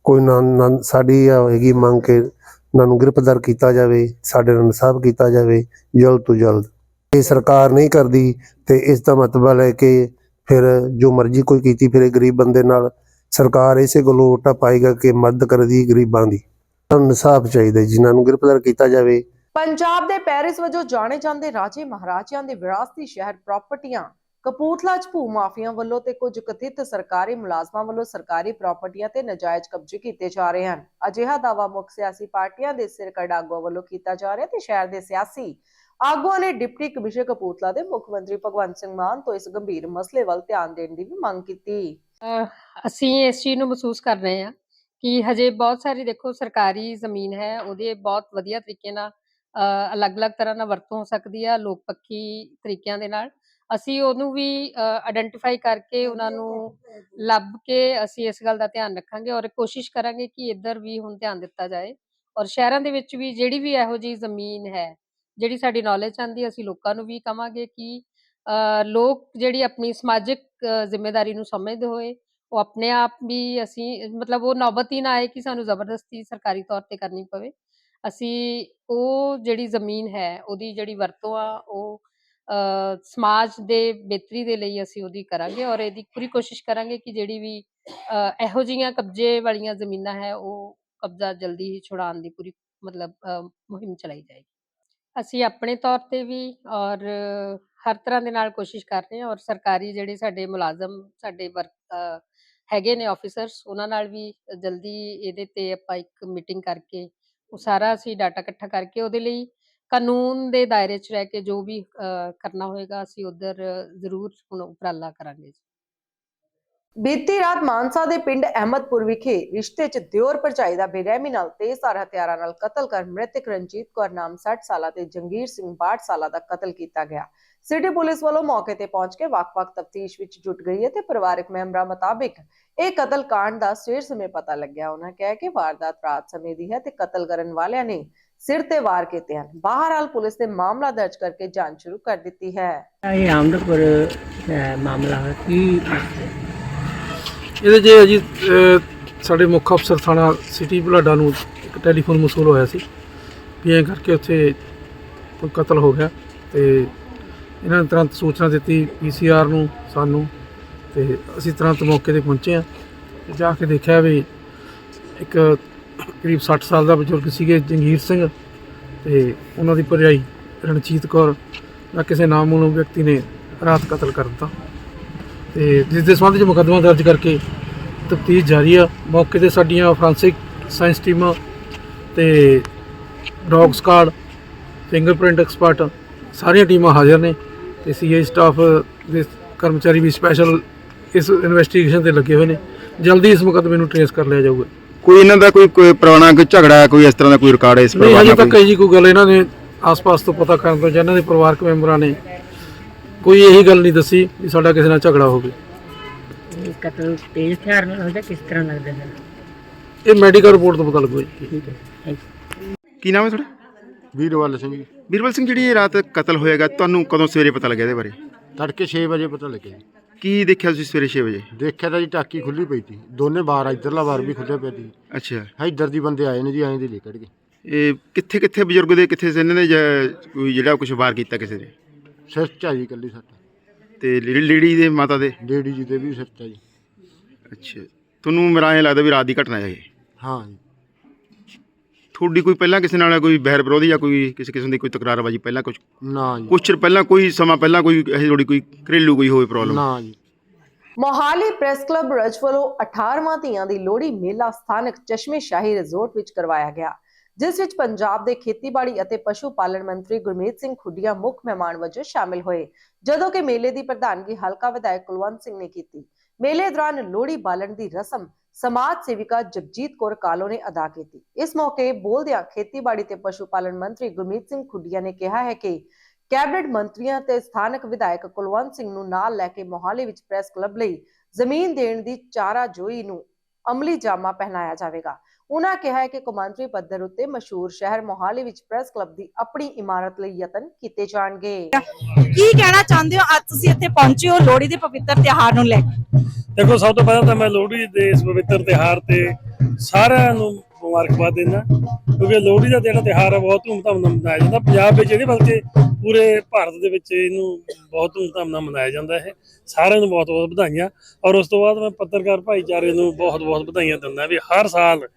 ਕੋਈ ਨਾ ਸਾਡੀ ਹੈਗੀ ਮੰਗ ਕੇ ਉਹਨਾਂ ਨੂੰ ਗ੍ਰਿਫਤਾਰ ਕੀਤਾ ਜਾਵੇ ਸਾਡੇ ਨਾਲ ਇਨਸਾਫ ਕੀਤਾ ਜਾਵੇ ਜਲਦ ਤੋਂ ਜਲਦ। ਇਹ ਸਰਕਾਰ ਨਹੀਂ ਕਰਦੀ ਤੇ ਇਸ ਦਾ ਮਤਲਬ ਹੈ ਕਿ ਫਿਰ ਜੋ ਮਰਜ਼ੀ ਕੋਈ ਕੀਤੀ ਫਿਰ ਗਰੀਬ ਬੰਦੇ ਨਾਲ, ਸਰਕਾਰ ਇਸੇ ਗੱਲੋਂ ਵੋਟਾਂ ਪਾਏਗਾ ਕਿ ਮਦਦ ਕਰਦੀ ਗਰੀਬਾਂ ਦੀ। ਇਨਸਾਫ ਚਾਹੀਦਾ ਜਿਨ੍ਹਾਂ ਨੂੰ ਗ੍ਰਿਫਤਾਰ ਕੀਤਾ ਜਾਵੇ। ਪੰਜਾਬ ਦੇ ਪੈਰਿਸ ਵਜੋਂ ਜਾਣੇ ਜਾਂਦੇ ਰਾਜੇ ਮਹਾਰਾਜਿਆਂ ਦੇ ਵਿਰਾਸਤੀ ਸ਼ਹਿਰ ਪ੍ਰਾਪਰਟੀਆਂ। ਕਪੂਰਥਲਾ 'ਚ ਭੂ ਮਾਫੀਆਂ ਵੱਲੋਂ ਤੇ ਕੁਝ ਕਥਿਤ ਸਰਕਾਰੀ ਮੁਲਾਜ਼ਮਾਂ ਵੱਲੋਂ ਸਰਕਾਰੀ ਪ੍ਰਾਪਰਟੀਆਂ ਤੇ ਨਜਾਇਜ਼ ਕਬਜ਼ੇ ਕੀਤੇ ਜਾ ਰਹੇ ਹਨ। ਅਜਿਹਾ ਦਾਵਾ ਮੁੱਖ ਸਿਆਸੀ ਪਾਰਟੀਆਂ ਦੇ ਸਿਰਕੱਢ ਆਗੂਆਂ ਵੱਲੋਂ ਕੀਤਾ ਜਾ ਰਿਹਾ ਤੇ ਸ਼ਹਿਰ ਦੇ ਸਿਆਸੀ ਆਗੂਆਂ ਨੇ ਡਿਪਟੀ ਕਮਿਸ਼ਨਰ ਕਪੂਰਥਲਾ ਦੇ ਮੁੱਖ ਮੰਤਰੀ ਭਗਵੰਤ ਸਿੰਘ ਮਾਨ ਤੋਂ ਇਸ ਗੰਭੀਰ ਮਸਲੇ ਵੱਲ ਧਿਆਨ ਦੇਣ ਦੀ ਵੀ ਮੰਗ ਕੀਤੀ। ਅਸੀਂ ਇਸ ਚੀਜ਼ ਨੂੰ ਮਹਿਸੂਸ ਕਰ ਰਹੇ ਹਾਂ ਕਿ ਹਜੇ ਬਹੁਤ ਸਾਰੀ ਦੇਖੋ ਸਰਕਾਰੀ ਜ਼ਮੀਨ ਹੈ, ਉਹਦੇ ਬਹੁਤ ਵਧੀਆ ਤਰੀਕੇ ਨਾਲ ਅਲੱਗ-ਅਲੱਗ ਤਰ੍ਹਾਂ ਨਾਲ ਵਰਤੋਂ ਹੋ ਸਕਦੀ ਆ, ਲੋਕ ਪੱਖੀ ਤਰੀਕਿਆਂ ਦੇ ਨਾਲ। ਅਸੀਂ ਉਹਨੂੰ ਵੀ ਆਇਡੈਂਟੀਫਾਈ ਕਰਕੇ ਉਹਨਾਂ ਨੂੰ ਲੱਭ ਕੇ ਅਸੀਂ ਇਸ ਗੱਲ ਦਾ ਧਿਆਨ ਰੱਖਾਂਗੇ ਔਰ ਕੋਸ਼ਿਸ਼ ਕਰਾਂਗੇ ਕਿ ਇੱਧਰ ਵੀ ਹੁਣ ਧਿਆਨ ਦਿੱਤਾ ਜਾਏ। ਔਰ ਸ਼ਹਿਰਾਂ ਦੇ ਵਿੱਚ ਵੀ ਜਿਹੜੀ ਵੀ ਇਹੋ ਜਿਹੀ ਜ਼ਮੀਨ ਹੈ ਜਿਹੜੀ ਸਾਡੀ ਨੌਲੇਜ ਆਂਦੀ ਅਸੀਂ ਲੋਕਾਂ ਨੂੰ ਵੀ ਕਵਾਂਗੇ ਕਿ ਲੋਕ ਜਿਹੜੀ ਆਪਣੀ ਸਮਾਜਿਕ, ਅਹ ਜ਼ਿੰਮੇਵਾਰੀ ਨੂੰ ਸਮਝਦੇ ਹੋਏ, ਉਹ ਆਪਣੇ ਆਪ ਵੀ ਅਸੀਂ, ਮਤਲਬ ਉਹ ਨੌਬਤ ਹੀ ਨਾ ਆਏ ਕਿ ਸਾਨੂੰ ਜ਼ਬਰਦਸਤੀ ਸਰਕਾਰੀ ਤੌਰ ਤੇ ਕਰਨੀ ਪਵੇ। ਅਸੀਂ, ਉਹ ਜਿਹੜੀ ਜ਼ਮੀਨ ਹੈ, ਉਹਦੀ ਜਿਹੜੀ ਵਰਤੋਂ ਆ, ਉਹ ਸਮਾਜ ਦੇ ਬਿਹਤਰੀ ਦੇ ਲਈ ਅਸੀਂ ਉਹਦੀ ਕਰਾਂਗੇ ਔਰ ਇਹਦੀ ਪੂਰੀ ਕੋਸ਼ਿਸ਼ ਕਰਾਂਗੇ ਕਿ ਜਿਹੜੀ ਵੀ ਇਹੋ ਜਿਹੀਆਂ ਕਬਜ਼ੇ ਵਾਲੀਆਂ ਜ਼ਮੀਨਾਂ ਹੈ, ਉਹ ਕਬਜ਼ਾ ਜਲਦੀ ਹੀ ਛੁਡਾਉਣ ਦੀ ਪੂਰੀ ਮਤਲਬ ਮੁਹਿੰਮ ਚਲਾਈ ਜਾਏਗੀ। ਅਸੀਂ ਆਪਣੇ ਤੌਰ ਤੇ ਵੀ ਔਰ ਹਰ ਤਰ੍ਹਾਂ ਦੇ ਨਾਲ ਕੋਸ਼ਿਸ਼ ਕਰ ਰਹੇ ਹਾਂ ਔਰ ਸਰਕਾਰੀ ਜਿਹੜੇ ਸਾਡੇ ਮੁਲਾਜ਼ਮ, ਸਾਡੇ ਵਰਕ ਹੈਗੇ ਨੇ ਆਫੀਸਰਸ ਉਹਨਾਂ ਨਾਲ ਵੀ ਜਲਦੀ ਇਹਦੇ ਤੇ ਆਪਾਂ ਇੱਕ ਮੀਟਿੰਗ ਕਰਕੇ ਉਹ ਸਾਰਾ ਅਸੀਂ ਡਾਟਾ ਇਕੱਠਾ ਕਰਕੇ ਉਹਦੇ ਲਈ ਕਾਨੂੰਨ ਦੇ ਦਾਇਰੇ 'ਚ ਰਹਿ ਕੇ ਜੋ ਵੀ ਕਰਨਾ ਹੋਏਗਾ ਅਸੀਂ ਉਧਰ ਜ਼ਰੂਰ ਹੁਣ ਉਪਰਾਲਾ ਕਰਾਂਗੇ ਜੀ। ਬੀਤੀ ਰਾਤ ਮਾਨਸਾ ਦੇ ਪਿੰਡ ਅਹਿਮਦਪੁਰ ਵਿਖੇ ਰਿਸ਼ਤੇ 'ਚ ਦਿਓਰ ਭਰਜਾਈ ਦਾ ਬੇਰਹਿਮੀ ਨਾਲ ਤੇਜ਼ਧਾਰ ਹਥਿਆਰਾਂ ਨਾਲ ਕਤਲ ਕਰ ਮ੍ਰਿਤਕ ਰਣਜੀਤ ਕੌਰ ਨਾਮ 60 ਸਾਲਾਂ ਤੇ ਜੰਗੀਰ ਸਿੰਘ 62 ਸਾਲਾਂ ਦਾ ਕਤਲ ਕੀਤਾ ਗਿਆ। ਸਿਟੀ ਪੁਲਿਸ ਵੱਲੋਂ ਮੌਕੇ ਤੇ ਪਹੁੰਚ ਕੇ ਵੱਖ-ਵੱਖ ਤਫਤੀਸ਼ ਵਿੱਚ ਜੁਟ ਗਈ ਹੈ ਤੇ ਪਰਿਵਾਰਕ ਮੈਂਬਰਾਂ ਮੁਤਾਬਿਕ ਇਹ ਕਤਲ ਕਾਂਡ ਦਾ ਸਵੇਰ ਸਮੇਂ ਪਤਾ ਲੱਗਿਆ। ਉਹਨਾਂ ਕਿਹਾ ਕਿ ਵਾਰਦਾਤ ਰਾਤ ਸਮੇਂ ਦੀ ਹੈ ਤੇ ਕਤਲ ਕਰਨ ਵਾਲਿਆਂ ਨੇ ਸਿਰ ਤੇ ਵਾਰ ਕੀਤੇ ਹਨ। ਬਾਹਰਹਾਲ ਪੁਲਿਸ ਨੇ ਮਾਮਲਾ ਦਰਜ ਕਰਕੇ ਜਾਂਚ ਸ਼ੁਰੂ ਕਰ ਦਿੱਤੀ ਹੈ। ਇਹ ਆਮਦਪੁਰ ਮਾਮਲਾ ਹੈ ਕੀ ਇਹਦੇ ਜੇ ਇਹ ਜੀ ਸਾਡੇ ਮੁੱਖ ਅਫਸਰ ਥਾਣਾ ਸਿਟੀ ਬੁਲਾਡਾ ਨੂੰ ਇੱਕ ਟੈਲੀਫੋਨ ਮਸੂਲ ਹੋਇਆ ਸੀ ਵੀ ਐਂ ਕਰਕੇ ਉੱਥੇ ਕੋਈ ਕਤਲ ਹੋ ਗਿਆ ਤੇ ਇਹਨਾਂ ਨੇ ਤੁਰੰਤ ਸੂਚਨਾ ਦਿੱਤੀ ਪੀਸੀਆਰ ਨੂੰ, ਸਾਨੂੰ ਤੇ ਅਸੀਂ ਤੁਰੰਤ ਮੌਕੇ ਤੇ ਪਹੁੰਚੇ ਆ ਤੇ ਜਾ ਕੇ ਦੇਖਿਆ ਵੀ ਇੱਕ ਕਰੀਬ 60 ਸਾਲ ਦਾ ਬਜ਼ੁਰਗ ਸੀਗੇ ਜੰਗੀਰ ਸਿੰਘ ਤੇ ਉਹਨਾਂ ਦੀ ਭਰਜਾਈ ਰਣਜੀਤ ਕੌਰ ਦਾ ਕਿਸੇ ਨਾਮੂਨ ਵਿਅਕਤੀ ਨੇ ਰਾਤ ਕਤਲ ਕਰ ਦਿੱਤਾ। ਤੇ ਜਿਸ ਦੇ ਸੰਬੰਧ ਵਿੱਚ ਮੁਕੱਦਮਾ ਦਰਜ ਕਰਕੇ ਤਫਤੀਸ਼ ਜਾਰੀ ਆ। ਮੌਕੇ ਤੇ ਸਾਡੀਆਂ ਫੋਰੈਂਸਿਕ ਸਾਇੰਸ ਟੀਮਾਂ ਤੇ ਡੌਗ ਸਕਾਡ ਫਿੰਗਰਪ੍ਰਿੰਟ ਐਕਸਪਰਟ ਸਾਰੀਆਂ ਟੀਮਾਂ ਹਾਜ਼ਰ ਨੇ ਤੇ ਸੀਆਈ ਸਟਾਫ ਦੇ ਕਰਮਚਾਰੀ ਵੀ ਸਪੈਸ਼ਲ ਇਸ ਇਨਵੈਸਟੀਗੇਸ਼ਨ ਤੇ ਲੱਗੇ ਹੋਏ ਨੇ। ਜਲਦੀ ਇਸ ਮੁਕੱਦਮੇ ਨੂੰ ਟ੍ਰੇਸ ਕਰ ਲਿਆ ਜਾਊਗਾ। ਕੋਈ ਇਹਨਾਂ ਦਾ ਕੋਈ ਕੋਈ ਪੁਰਾਣਾ ਕੋਈ ਝਗੜਾ ਹੈ, ਕੋਈ ਇਸ ਤਰ੍ਹਾਂ ਦਾ ਕੋਈ ਰਿਕਾਰਡ ਹੈ ਇਸ ਨਹੀਂ ਪਰਿਵਾਰ ਹਜੇ ਨਾਲ ਤੱਕ ਕੋਈ? ਇਹ ਜੀ ਕੋਈ ਗੱਲ ਇਹਨਾਂ ਨੇ ਆਸ-ਪਾਸ ਤੋਂ ਪਤਾ ਕਰਨ ਤੋਂ ਜਾਂ ਇਹਨਾਂ ਦੇ ਪਰਿਵਾਰਕ ਮੈਂਬਰਾਂ ਨੇ ਕੋਈ ਇਹੀ ਗੱਲ ਨਹੀਂ ਦੱਸੀ ਵੀ ਸਾਡਾ ਕਿਸੇ ਨਾਲ ਝਗੜਾ ਹੋਵੇ। ਇਹ ਕਤਲ ਤੇਜ਼ ਹਥਿਆਰ ਨਾਲ ਹੋਇਆ ਕਿਸ ਤਰ੍ਹਾਂ ਲੱਗਦਾ ਹੈ? ਇਹ ਮੈਡੀਕਲ ਰਿਪੋਰਟ ਤੋਂ ਪਤਾ ਜੀ ਠੀਕ ਹੈ ਯੂ ਕੀ ਨਾਮ ਹੈ ਤੁਹਾਡਾ? ਵੀਰਵਾਲ ਸਿੰਘ ਜੀ। ਬੀਰਬਲ ਸਿੰਘ ਜਿਹੜੀ ਇਹ ਰਾਤ ਕਤਲ ਹੋਏਗਾ ਤੁਹਾਨੂੰ ਕਦੋਂ ਸਵੇਰੇ ਪਤਾ ਲੱਗਿਆ ਇਹਦੇ ਬਾਰੇ? ਤੜਕੇ 6 ਵਜੇ ਪਤਾ ਲੱਗਿਆ ਜੀ। ਕੀ ਦੇਖਿਆ ਤੁਸੀਂ ਸਵੇਰੇ 6 ਵਜੇ? ਦੇਖਿਆ ਤਾਂ ਜੀ ਟਾਕੀ ਖੁੱਲੀ ਪਈ ਸੀ। ਦੋਨੇ ਬਾਰ ਇਧਰਲਾ ਬਾਰ ਵੀ ਖੁੱਲਿਆ ਪਿਆ ਸੀ। ਅੱਛਾ। ਇੱਧਰ ਦੀ ਬੰਦੇ ਆਏ ਨੇ ਜੀ ਐਂ ਦੇ ਲੈ ਕੱਢ ਗਏ। ਇਹ ਕਿੱਥੇ ਕਿੱਥੇ ਬਜ਼ੁਰਗ ਦੇ ਕਿੱਥੇ ਸੀ ਇਹਨਾਂ ਨੇ ਜਾਂ ਕੋਈ ਜਿਹੜਾ ਕੁਝ ਵਾਰ ਕੀਤਾ ਕਿਸੇ ਦੇ ਸਿਰ ਚ ਆ ਜੀ ਕੱਲੀ ਸੱਟ। ਤੇ ਲੇ- ਲੇਡੀ ਦੇ ਮਾਤਾ ਦੇ? ਡੇਡੀ ਜੀ ਦੇ ਵੀ ਸਿਰ ਚ ਆ ਜੀ ਅੱਛਾ। ਤੁਹਾਨੂੰ ਮੇਰਾ ਐਂ ਲੱਗਦਾ ਵੀ ਰਾਤ ਦੀ ਘਟਨਾ ਹੈ ਇਹ। ਹਾਂ ਜੀ। ਤੁਹਾਡੀ ਕੋਈ ਪਹਿਲਾਂ ਕਿਸੇ ਨਾਲ ਕੋਈ ਬਹਿਰ ਵਿਰੋਧੀ ਜਾਂ ਕੋਈ ਕਿਸੇ ਕਿਸਮ ਦੀ ਕੋਈ ਤਕਰਾਰਬਾਜੀ ਪਹਿਲਾਂ ਕੁਝ ਨਾ ਜੀ। ਕੁਛ ਚਿਰ ਪਹਿਲਾਂ ਕੋਈ ਸਮਾਂ ਪਹਿਲਾਂ ਕੋਈ ਇਹ ਥੋੜੀ ਕੋਈ ਘਰੇਲੂ ਕੋਈ ਹੋਵੇ ਪ੍ਰੋਬਲਮ ਨਾ ਜੀ। ਮੋਹਾਲੀ ਪ੍ਰੈਸ ਕਲੱਬ ਰਜ ਵੱਲੋਂ 18ਵਾਂ ਧੀਆਂ ਦੀ ਲੋਹੜੀ ਮੇਲਾ ਸਥਾਨਕ ਚਸ਼ਮੇ ਸ਼ਾਹੀ ਰਿਜ਼ੋਰਟ ਵਿੱਚ ਕਰਵਾਇਆ ਗਿਆ। ਜਿਸ ਵਿੱਚ ਪੰਜਾਬ ਦੇ ਖੇਤੀਬਾੜੀ ਅਤੇ ਪਸ਼ੂ ਪਾਲਣ ਮੰਤਰੀ ਗੁਰਮੀਤ ਸਿੰਘ ਖੁੱਡੀਆ ਮੁੱਖ ਮਹਿਮਾਨ ਵਜੋਂ ਸ਼ਾਮਿਲ ਹੋਏ, ਜਦੋਂ ਕਿ ਮੇਲੇ ਦੀ ਪ੍ਰਧਾਨਗੀ ਹਲਕਾ ਵਿਧਾਇਕ ਕੁਲਵੰਤ ਸਿੰਘ ਨੇ ਕੀਤੀ। ਮੇਲੇ ਦੌਰਾਨ ਲੋਹੜੀ ਬਾਲਣ ਦੀ ਰਸਮ ਸਮਾਜ ਸੇਵਿਕਾ ਜਗਜੀਤ ਕੌਰ ਕਾਲੋ ਨੇ ਅਦਾ ਕੀਤੀ। ਇਸ ਮੌਕੇ ਬੋਲਦਿਆਂ ਖੇਤੀਬਾੜੀ ਤੇ ਪਸ਼ੂ ਪਾਲਣ ਮੰਤਰੀ ਗੁਰਮੀਤ ਸਿੰਘ ਖੁੱਡੀਆ ਨੇ ਕਿਹਾ ਹੈ ਕਿ ਕੈਬਨਿਟ ਮੰਤਰੀਆਂ ਤੇ ਸਥਾਨਕ ਵਿਧਾਇਕ ਕੁਲਵੰਤ ਸਿੰਘ ਨੂੰ ਨਾਲ ਲੈ ਕੇ ਮੋਹਾਲੀ ਵਿੱਚ ਪ੍ਰੈਸ ਕਲੱਬ ਲਈ ਜ਼ਮੀਨ ਦੇਣ ਦੀ ਚਾਰਾ ਜੋਈ ਨੂੰ ਅਮਲੀ ਜਾਮਾ ਪਹਿਨਾਇਆ ਜਾਵੇਗਾ। ਉਹਨਾਂ ਕਿਹਾ ਹੈ ਕਿ ਕੌਮਾਂਤਰੀ ਪੱਧਰ ਉੱਤੇ ਮਸ਼ਹੂਰ ਸ਼ਹਿਰ ਮੋਹਾਲੀ ਵਿੱਚ ਪ੍ਰੈਸ ਕਲੱਬ ਦੀ ਆਪਣੀ ਇਮਾਰਤ ਲਈ ਯਤਨ ਕੀਤੇ ਜਾਣਗੇ। ਕੀ ਕਹਿਣਾ ਚਾਹੁੰਦੇ ਹੋ? ਅੱਜ ਤੁਸੀਂ ਇੱਥੇ ਪਹੁੰਚੇ ਹੋ ਲੋਹੜੀ ਦੇ ਪਵਿੱਤਰ ਤਿਉਹਾਰ ਨੂੰ ਲੈ ਕੇ। ਦੇਖੋ ਸਭ ਤੋਂ ਪਹਿਲਾਂ ਤਾਂ ਮੈਂ ਲੋਹੜੀ ਦੇ ਇਸ ਪਵਿੱਤਰ ਤਿਉਹਾਰ ਤੇ ਸਾਰਿਆਂ ਨੂੰ ਮੁਬਾਰਕਬਾਦ ਦਿੰਦਾ ਕਿਉਂਕਿ ਲੋਹੜੀ ਦਾ ਜਿਹੜਾ ਤਿਉਹਾਰ ਹੈ ਬਹੁਤ ਧੂਮਧਾਮ ਨਾਲ ਮਨਾਇਆ ਜਾਂਦਾ। ਪੰਜਾਬ ਵਿੱਚ ਨਹੀਂ ਬਲਕਿ ਪੂਰੇ ਭਾਰਤ ਦੇ ਵਿੱਚ ਇਹਨੂੰ ਬਹੁਤ ਧੂਮਧਾਮ ਨਾਲ ਮਨਾਇਆ ਜਾਂਦਾ ਹੈ ਸਾਰਿਆਂ ਨੂੰ ਬਹੁਤ ਬਹੁਤ ਵਧਾਈਆਂ। ਔਰ ਉਸ ਤੋਂ ਬਾਅਦ ਮੈਂ ਪੱਤਰਕਾਰ ਭਾਈਚਾਰੇ ਨੂੰ ਬਹੁਤ ਬਹੁਤ ਵਧਾਈਆਂ ਦਿੰਦਾ ਵੀ ਹਰ ਸਾਲ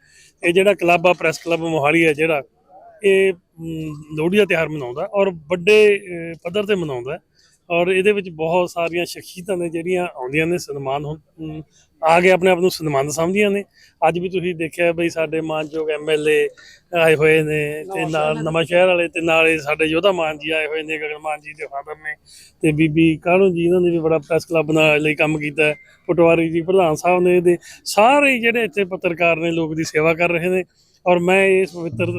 ਇਹ ਜਿਹੜਾ ਕਲੱਬ ਆ ਪ੍ਰੈਸ ਕਲੱਬ ਮੋਹਾਲੀ ਹੈ ਜਿਹੜਾ ਇਹ ਲੋਹੜੀ ਦਾ ਤਿਉਹਾਰ ਮਨਾਉਂਦਾ ਔਰ ਵੱਡੇ ਪੱਧਰ ਤੇ ਮਨਾਉਂਦਾ ਔਰ ਇਹਦੇ ਵਿੱਚ ਬਹੁਤ ਸਾਰੀਆਂ ਸ਼ਖਸੀਅਤਾਂ ਨੇ ਜਿਹੜੀਆਂ ਆਉਂਦੀਆਂ ਨੇ ਸਨਮਾਨ ਹੁਣ, ਆ ਕੇ ਆਪਣੇ ਆਪ ਨੂੰ ਸਨਮਾਨ ਸਮਝਦੀਆਂ ਨੇ ਅੱਜ ਵੀ ਤੁਸੀਂ ਦੇਖਿਆ ਬਈ ਸਾਡੇ ਮਾਨਯੋਗ ਐਮਐਲਏ ਆਏ ਹੋਏ ਨੇ ਤੇ ਨਾਲ ਨਵਾਂ ਸ਼ਹਿਰ ਵਾਲੇ ਤੇ ਨਾਲੇ ਸਾਡੇ ਯੋਧਾ ਮਾਨ ਜੀ ਆਏ ਹੋਏ ਨੇ ਗਗਨ ਮਾਨ ਜੀ ਦੇ ਫਾਦਰ ਨੇ ਤੇ ਬੀਬੀ ਕਾਹਨੂੰ ਜੀ ਇਹਨਾਂ ਨੇ ਵੀ ਬੜਾ ਪ੍ਰੈਸ ਕਲੱਬ ਨਾਲ ਲਈ ਕੰਮ ਕੀਤਾ। ਪਟਵਾਰੀ ਜੀ ਪ੍ਰਧਾਨ ਸਾਹਿਬ ਨੇ ਇਹਦੇ ਸਾਰੇ ਜਿਹੜੇ ਇੱਥੇ ਪੱਤਰਕਾਰ ਨੇ ਲੋਕ ਦੀ ਸੇਵਾ ਕਰ ਰਹੇ ਨੇ ਔਰ ਮੈਂ ਇਸ ਪਵਿੱਤਰ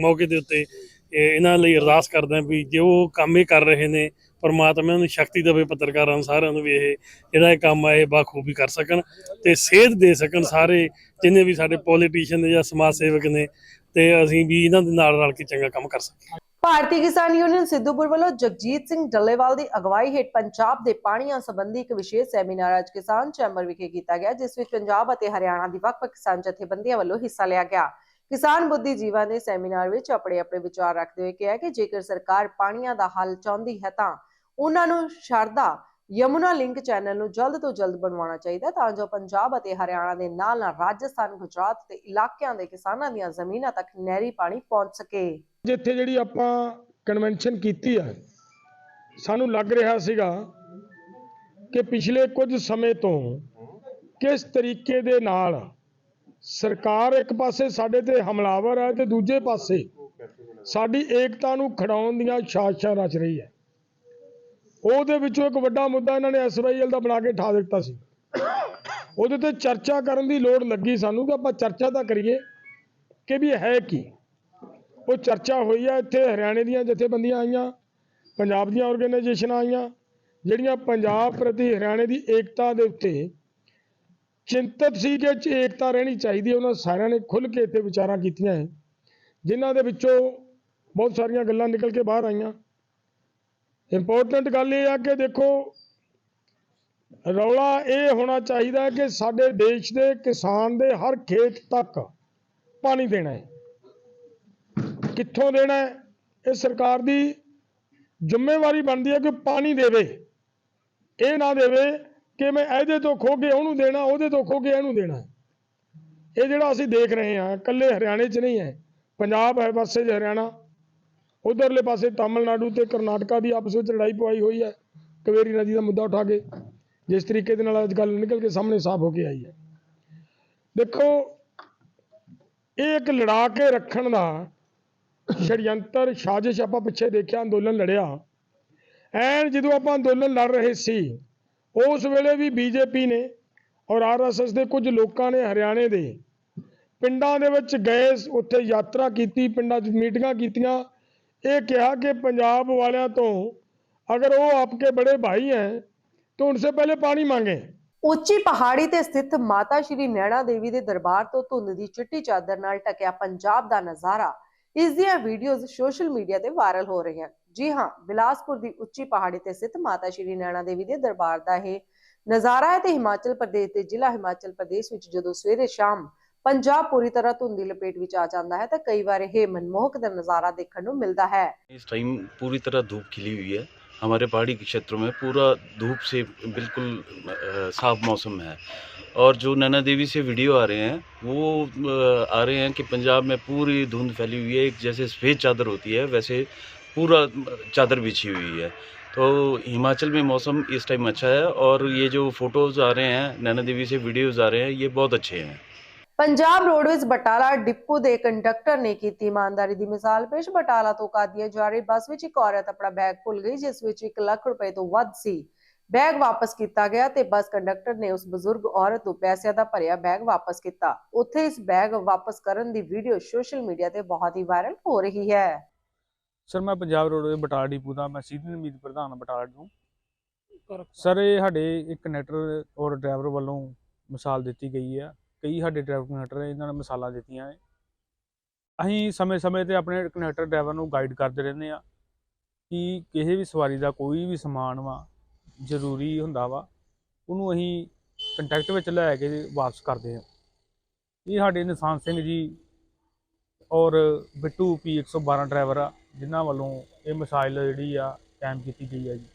ਮੌਕੇ ਦੇ ਉੱਤੇ ਇਹ ਇਹਨਾਂ ਲਈ ਅਰਦਾਸ ਕਰਦਾ ਵੀ ਜੋ ਕੰਮ ਇਹ ਕਰ ਰਹੇ ਨੇ ਪਰਮਾਤਮਾ ਨੂੰ ਸ਼ਕਤੀ ਦੇਵੇ ਪੱਤਰਕਾਰਾਂ ਨੂੰ ਸਾਰਿਆਂ ਨੂੰ ਵੀ ਇਹ ਜਿਹੜਾ ਇਹ ਕੰਮ ਹੈ ਇਹ ਬਾਖੂਬੀ ਕਰ ਸਕਣ ਤੇ ਸੇਧ ਦੇ ਸਕਣ ਸਾਰੇ ਜਿੰਨੇ ਵੀ ਸਾਡੇ ਪੋਲੀਟੀਸ਼ੀਅਨ ਨੇ ਜਾਂ ਸਮਾਜ ਸੇਵਕ ਨੇ ਤੇ ਅਸੀਂ ਵੀ ਇਹਨਾਂ ਦੇ ਨਾਲ ਰਲ ਕੇ ਚੰਗਾ ਕੰਮ ਕਰ ਸਕੀਏ। ਭਾਰਤੀ ਕਿਸਾਨ ਯੂਨੀਅਨ ਸਿੱਧੂਪੁਰ ਵੱਲੋਂ ਜਗਜੀਤ ਸਿੰਘ ਡੱਲੇਵਾਲ ਦੀ ਅਗਵਾਈ ਹੇਠ ਪੰਜਾਬ ਦੇ ਪਾਣੀਆਂ ਸੰਬੰਧੀ ਇੱਕ ਵਿਸ਼ੇਸ਼ ਸੈਮੀਨਾਰ ਅੱਜ ਕਿਸਾਨ ਚੈਂਬਰ ਵਿਖੇ ਕੀਤਾ ਗਿਆ, ਜਿਸ ਵਿੱਚ ਪੰਜਾਬ ਅਤੇ ਹਰਿਆਣਾ ਦੀ ਵੱਖ-ਵੱਖ ਕਿਸਾਨ ਜਥੇਬੰਦੀਆਂ ਵੱਲੋਂ ਹਿੱਸਾ ਲਿਆ ਗਿਆ। ਕਿਸਾਨ ਬੁੱਧੀਜੀਵਾਂ ਨੇ ਸੈਮੀਨਾਰ ਵਿੱਚ ਆਪਣੇ ਆਪਣੇ ਵਿਚਾਰ ਰੱਖਦੇ ਹੋਏ ਕਿਹਾ ਕਿ ਜੇਕਰ ਸਰਕਾਰ ਪਾਣੀਆਂ ਦਾ ਹੱਲ ਚਾਹੁੰਦੀ ਹੈ ਤਾਂ ਉਹਨਾਂ ਨੂੰ ਸ਼ਰਦਾ ਯਮੁਨਾ ਲਿੰਕ ਚੈਨਲ ਨੂੰ ਜਲਦ ਤੋਂ ਜਲਦ ਬਣਵਾਉਣਾ ਚਾਹੀਦਾ ਤਾਂ ਜੋ ਪੰਜਾਬ ਅਤੇ ਹਰਿਆਣਾ ਦੇ ਨਾਲ ਨਾਲ ਰਾਜਸਥਾਨ, ਗੁਜਰਾਤ ਤੇ ਇਲਾਕਿਆਂ ਦੇ ਕਿਸਾਨਾਂ ਦੀਆਂ ਜ਼ਮੀਨਾਂ ਤੱਕ ਨਹਿਰੀ ਪਾਣੀ ਪਹੁੰਚ ਸਕੇ। ਜਿੱਥੇ ਜਿਹੜੀ ਆਪਾਂ ਕਨਵੈਨਸ਼ਨ ਕੀਤੀ ਆ, ਸਾਨੂੰ ਲੱਗ ਰਿਹਾ ਸੀਗਾ ਕਿ ਪਿਛਲੇ ਕੁਝ ਸਮੇਂ ਤੋਂ ਕਿਸ ਤਰੀਕੇ ਦੇ ਨਾਲ ਸਰਕਾਰ ਇੱਕ ਪਾਸੇ ਸਾਡੇ ਤੇ ਹਮਲਾਵਰ ਹੈ ਤੇ ਦੂਜੇ ਪਾਸੇ ਸਾਡੀ ਏਕਤਾ ਨੂੰ ਖੜਾਉਣ ਦੀਆਂ ਸਾਜ਼ਿਸ਼ਾਂ ਰਚ ਰਹੀ ਹੈ। ਉਹਦੇ ਵਿੱਚੋਂ ਇੱਕ ਵੱਡਾ ਮੁੱਦਾ ਇਹਨਾਂ ਨੇ ਐਸਵਾਈਐਲ ਦਾ ਬਣਾ ਕੇ ਠਾ ਦਿੱਤਾ ਸੀ। ਉਹਦੇ ਤੇ ਚਰਚਾ ਕਰਨ ਦੀ ਲੋੜ ਲੱਗੀ ਸਾਨੂੰ ਕਿ ਆਪਾਂ ਚਰਚਾ ਤਾਂ ਕਰੀਏ ਕਿ ਵੀ ਹੈ ਕੀ। ਉਹ ਚਰਚਾ ਹੋਈ ਆ, ਇੱਥੇ ਹਰਿਆਣੇ ਦੀਆਂ ਜਥੇਬੰਦੀਆਂ ਆਈਆਂ, ਪੰਜਾਬ ਦੀਆਂ ਆਰਗੇਨਾਈਜੇਸ਼ਨਾਂ ਆਈਆਂ, ਜਿਹੜੀਆਂ ਪੰਜਾਬ ਪ੍ਰਤੀ ਹਰਿਆਣੇ ਦੀ ਏਕਤਾ ਦੇ ਉੱਤੇ ਚਿੰਤਤ ਸੀ ਕਿ ਏਕਤਾ ਰਹਿਣੀ ਚਾਹੀਦੀ ਉਹਨਾਂ ਸਾਰਿਆਂ ਨੇ ਖੁੱਲ੍ਹ ਕੇ ਇੱਥੇ ਵਿਚਾਰਾਂ ਕੀਤੀਆਂ ਹੈ, ਜਿਨ੍ਹਾਂ ਦੇ ਵਿੱਚੋਂ ਬਹੁਤ ਸਾਰੀਆਂ ਗੱਲਾਂ ਨਿਕਲ ਕੇ ਬਾਹਰ ਆਈਆਂ। ਇੰਪੋਰਟੈਂਟ ਗੱਲ ਇਹ ਆ ਕਿ ਦੇਖੋ, ਰੌਲਾ ਇਹ ਹੋਣਾ ਚਾਹੀਦਾ ਕਿ ਸਾਡੇ ਦੇਸ਼ ਦੇ ਕਿਸਾਨ ਦੇ ਹਰ ਖੇਤ ਤੱਕ ਪਾਣੀ ਦੇਣਾ ਹੈ। ਕਿੱਥੋਂ ਦੇਣਾ ਹੈ? ਇਹ ਸਰਕਾਰ ਦੀ ਜ਼ਿੰਮੇਵਾਰੀ ਬਣਦੀ ਹੈ ਕਿ ਪਾਣੀ ਦੇਵੇ। ਇਹ ਨਾ ਦੇਵੇ ਕਿ ਮੈਂ ਇਹਦੇ ਤੋਂ ਖੋ ਕੇ ਉਹਨੂੰ ਦੇਣਾ, ਉਹਦੇ ਤੋਂ ਖੋ ਕੇ ਇਹਨੂੰ ਦੇਣਾ ਇਹ ਜਿਹੜਾ ਅਸੀਂ ਦੇਖ ਰਹੇ ਹਾਂ, ਇਕੱਲੇ ਹਰਿਆਣੇ 'ਚ ਨਹੀਂ ਹੈ। ਪੰਜਾਬ ਹੈ, ਪਾਸੇ 'ਚ ਹਰਿਆਣਾ। ਉਧਰਲੇ ਪਾਸੇ ਤਾਮਿਲਨਾਡੂ ਤੇ ਕਰਨਾਟਕਾ ਦੀ ਆਪਸ ਵਿੱਚ ਲੜਾਈ ਪਵਾਈ ਹੋਈ ਹੈ। ਕਵੇਰੀ ਨਦੀ ਦਾ ਮੁੱਦਾ ਉਠਾ ਕੇ ਜਿਸ ਤਰੀਕੇ ਦੇ ਨਾਲ ਅੱਜ ਗੱਲ ਨਿਕਲ ਕੇ ਸਾਹਮਣੇ ਸਾਫ਼ ਹੋ ਕੇ ਆਈ ਹੈ। ਦੇਖੋ, ਇਹ ਇੱਕ ਲੜਾ ਕੇ ਰੱਖਣ ਦਾ ਸ਼ੜਯੰਤਰ, ਸਾਜ਼ਿਸ਼ ਆਪਾਂ ਪਿੱਛੇ ਦੇਖਿਆ, ਅੰਦੋਲਨ ਲੜਿਆ। ਐਨ ਜਦੋਂ ਆਪਾਂ ਅੰਦੋਲਨ ਲੜ ਰਹੇ ਸੀ, ਉਸ ਵੇਲੇ ਵੀ ਬੀਜੇਪੀ ਨੇ ਔਰ ਆਰਐਸਐਸ ਦੇ ਕੁਝ ਲੋਕਾਂ ਨੇ ਹਰਿਆਣੇ ਦੇ ਪਿੰਡਾਂ ਦੇ ਵਿੱਚ ਗਏ, ਉੱਥੇ ਯਾਤਰਾ ਕੀਤੀ, ਪਿੰਡਾਂ 'ਚ ਮੀਟਿੰਗਾਂ ਕੀਤੀਆਂ ਇਹ ਕਿਹਾ ਕਿ ਪੰਜਾਬ ਵਾਲਿਆਂ ਤੋਂ ਅਗਰ ਉਹ ਆਪਕੇ ਬੜੇ ਭਾਈ ਹੈ तो उनसे पहले पानी मांगे ਉੱਚੀ ਪਹਾੜੀ ਤੇ ਸਥਿਤ ਮਾਤਾ ਸ਼੍ਰੀ ਨੈਣਾ ਦੇਵੀ ਦੇ ਦਰਬਾਰ ਤੋਂ ਧੁੰਦ ਦੀ ਚਿੱਟੀ ਚਾਦਰ ਨਾਲ ਢਕਿਆ ਪੰਜਾਬ ਦਾ ਨਜ਼ਾਰਾ ਇਸ ਦੀਆਂ ਵੀਡੀਓਜ਼ ਸੋਸ਼ਲ ਮੀਡੀਆ ਤੇ ਵਾਇਰਲ ਹੋ ਰਹੀਆਂ ਜੀ ਹਾਂ ਬਿਲਾਸਪੁਰ ਦੀ ਉੱਚੀ ਪਹਾੜੀ ਤੇ ਸਥਿਤ ਮਾਤਾ ਸ਼੍ਰੀ ਨੈਣਾ ਦੇਵੀ ਦੇ ਦਰਬਾਰ ਦਾ ਇਹ ਨਜ਼ਾਰਾ ਹੈ ਤੇ ਹਿਮਾਚਲ ਪ੍ਰਦੇਸ਼ ਦੇ ਜ਼ਿਲ੍ਹਾ ਹਿਮਾਚਲ ਪ੍ਰਦੇਸ਼ ਵਿੱਚ ਜਦੋਂ ਸਵੇਰੇ ਸ਼ਾਮ ਪੰਜਾਬ ਪੂਰੀ ਤਰ੍ਹਾਂ ਧੁੰਦ ਦੀ ਲਪੇਟ ਵਿੱਚ ਆ ਜਾਂਦਾ ਹੈ ਤਾਂ ਕਈ ਵਾਰ ਇਹ ਮਨਮੋਹਕ ਦਾ ਨਜ਼ਾਰਾ ਦੇਖਣ ਨੂੰ ਮਿਲਦਾ ਹੈ इस टाइम पूरी तरह धूप खिली हुई है हमारे पहाड़ी के क्षेत्रों में पूरा धूप से बिल्कुल अ, साफ मौसम है और जो नैना देवी से वीडियो आ रहे हैं वो अ, आ रहे हैं कि पंजाब में पूरी धुंध फैली हुई है एक जैसे सफ़ेद चादर होती है वैसे पूरा चादर बिछी हुई है तो हिमाचल में मौसम इस टाइम अच्छा है और ये जो फ़ोटोज़ आ रहे हैं नैना देवी से वीडियोज़ आ रहे हैं ये बहुत अच्छे हैं ਪੰਜਾਬ ਰੋਡਵੇਜ਼ ਬਟਾਲਾ ਡਿਪੂ ਦੇ ਕੰਡਕਟਰ ਨੇ ਕੀਤੀ ਇਮਾਨਦਾਰੀ ਦੀ ਮਿਸਾਲ ਪੇਸ਼। ਬਟਾਲਾ ਤੋਂ ਕਾਦੀਆ ਜਾ ਰਹੀ ਬੱਸ ਵਿੱਚ ਇੱਕ ਔਰਤ ਆਪਣਾ ਬੈਗ ਭੁੱਲ ਗਈ ਜਿਸ ਵਿੱਚ 1 ਲੱਖ ਰੁਪਏ ਤੋਂ ਵੱਧ ਸੀ। ਬੈਗ ਵਾਪਸ ਕੀਤਾ ਗਿਆ ਤੇ ਬੱਸ ਕੰਡਕਟਰ ਨੇ ਉਸ ਬਜ਼ੁਰਗ ਔਰਤ ਤੋਂ ਪੈਸਿਆਂ ਦਾ ਭਰਿਆ ਬੈਗ ਵਾਪਸ ਕੀਤਾ। ਉੱਥੇ ਇਸ ਬੈਗ ਵਾਪਸ ਕਰਨ ਦੀ ਵੀਡੀਓ ਸੋਸ਼ਲ ਮੀਡੀਆ ਤੇ ਬਹੁਤ ਹੀ ਵਾਇਰਲ ਹੋ ਰਹੀ ਹੈ। ਸਰ ਮੈਂ ਪੰਜਾਬ ਰੋਡ ਦੇ ਬਟਾਲਾ ਡਿਪੂ ਦਾ ਮੈਂ ਸੀਨੀਅਰ ਮੀਤ ਪ੍ਰਧਾਨ ਬਟਾਲਾ ਤੋਂ। ਸਰ ਇਹ ਸਾਡੇ ਇੱਕ ਕਨੈਕਟਰ ਔਰ ਡਰਾਈਵਰ ਵੱਲੋਂ ਮਿਸਾਲ ਦਿੱਤੀ ਗਈ ਹੈ। ਕਈ ਸਾਡੇ ਡਰਾਈਵਰ ਕਨੈਕਟਰ ਇਹਨਾਂ ਨੇ ਮਿਸਾਲਾਂ ਦਿੱਤੀਆਂ ਹੈ ਅਸੀਂ ਸਮੇਂ-ਸਮੇਂ ਤੇ ਆਪਣੇ ਕਨੈਕਟਰ ਡਰਾਈਵਰ ਨੂੰ ਗਾਈਡ ਕਰਦੇ ਰਹਿੰਦੇ ਆ ਕਿ ਕਿਸੇ ਵੀ ਸਵਾਰੀ ਦਾ ਕੋਈ ਵੀ ਸਮਾਨ ਵਾ, ਜ਼ਰੂਰੀ ਹੁੰਦਾ ਵਾ, ਉਹਨੂੰ ਅਸੀਂ ਕੰਟੈਕਟ ਵਿੱਚ ਲੈ ਕੇ ਵਾਪਸ ਕਰਦੇ ਹਾਂ। ਇਹ ਸਾਡੇ ਨਿਸ਼ਾਨ ਸਿੰਘ ਜੀ ਔਰ ਬਿੱਟੂ ਪੀ 112 ਡਰਾਈਵਰ ਆ, ਜਿਨ੍ਹਾਂ ਵੱਲੋਂ ਇਹ ਮਿਸਾਈਲ ਜਿਹੜੀ ਆ ਕਾਇਮ ਕੀਤੀ ਗਈ ਆ ਜੀ।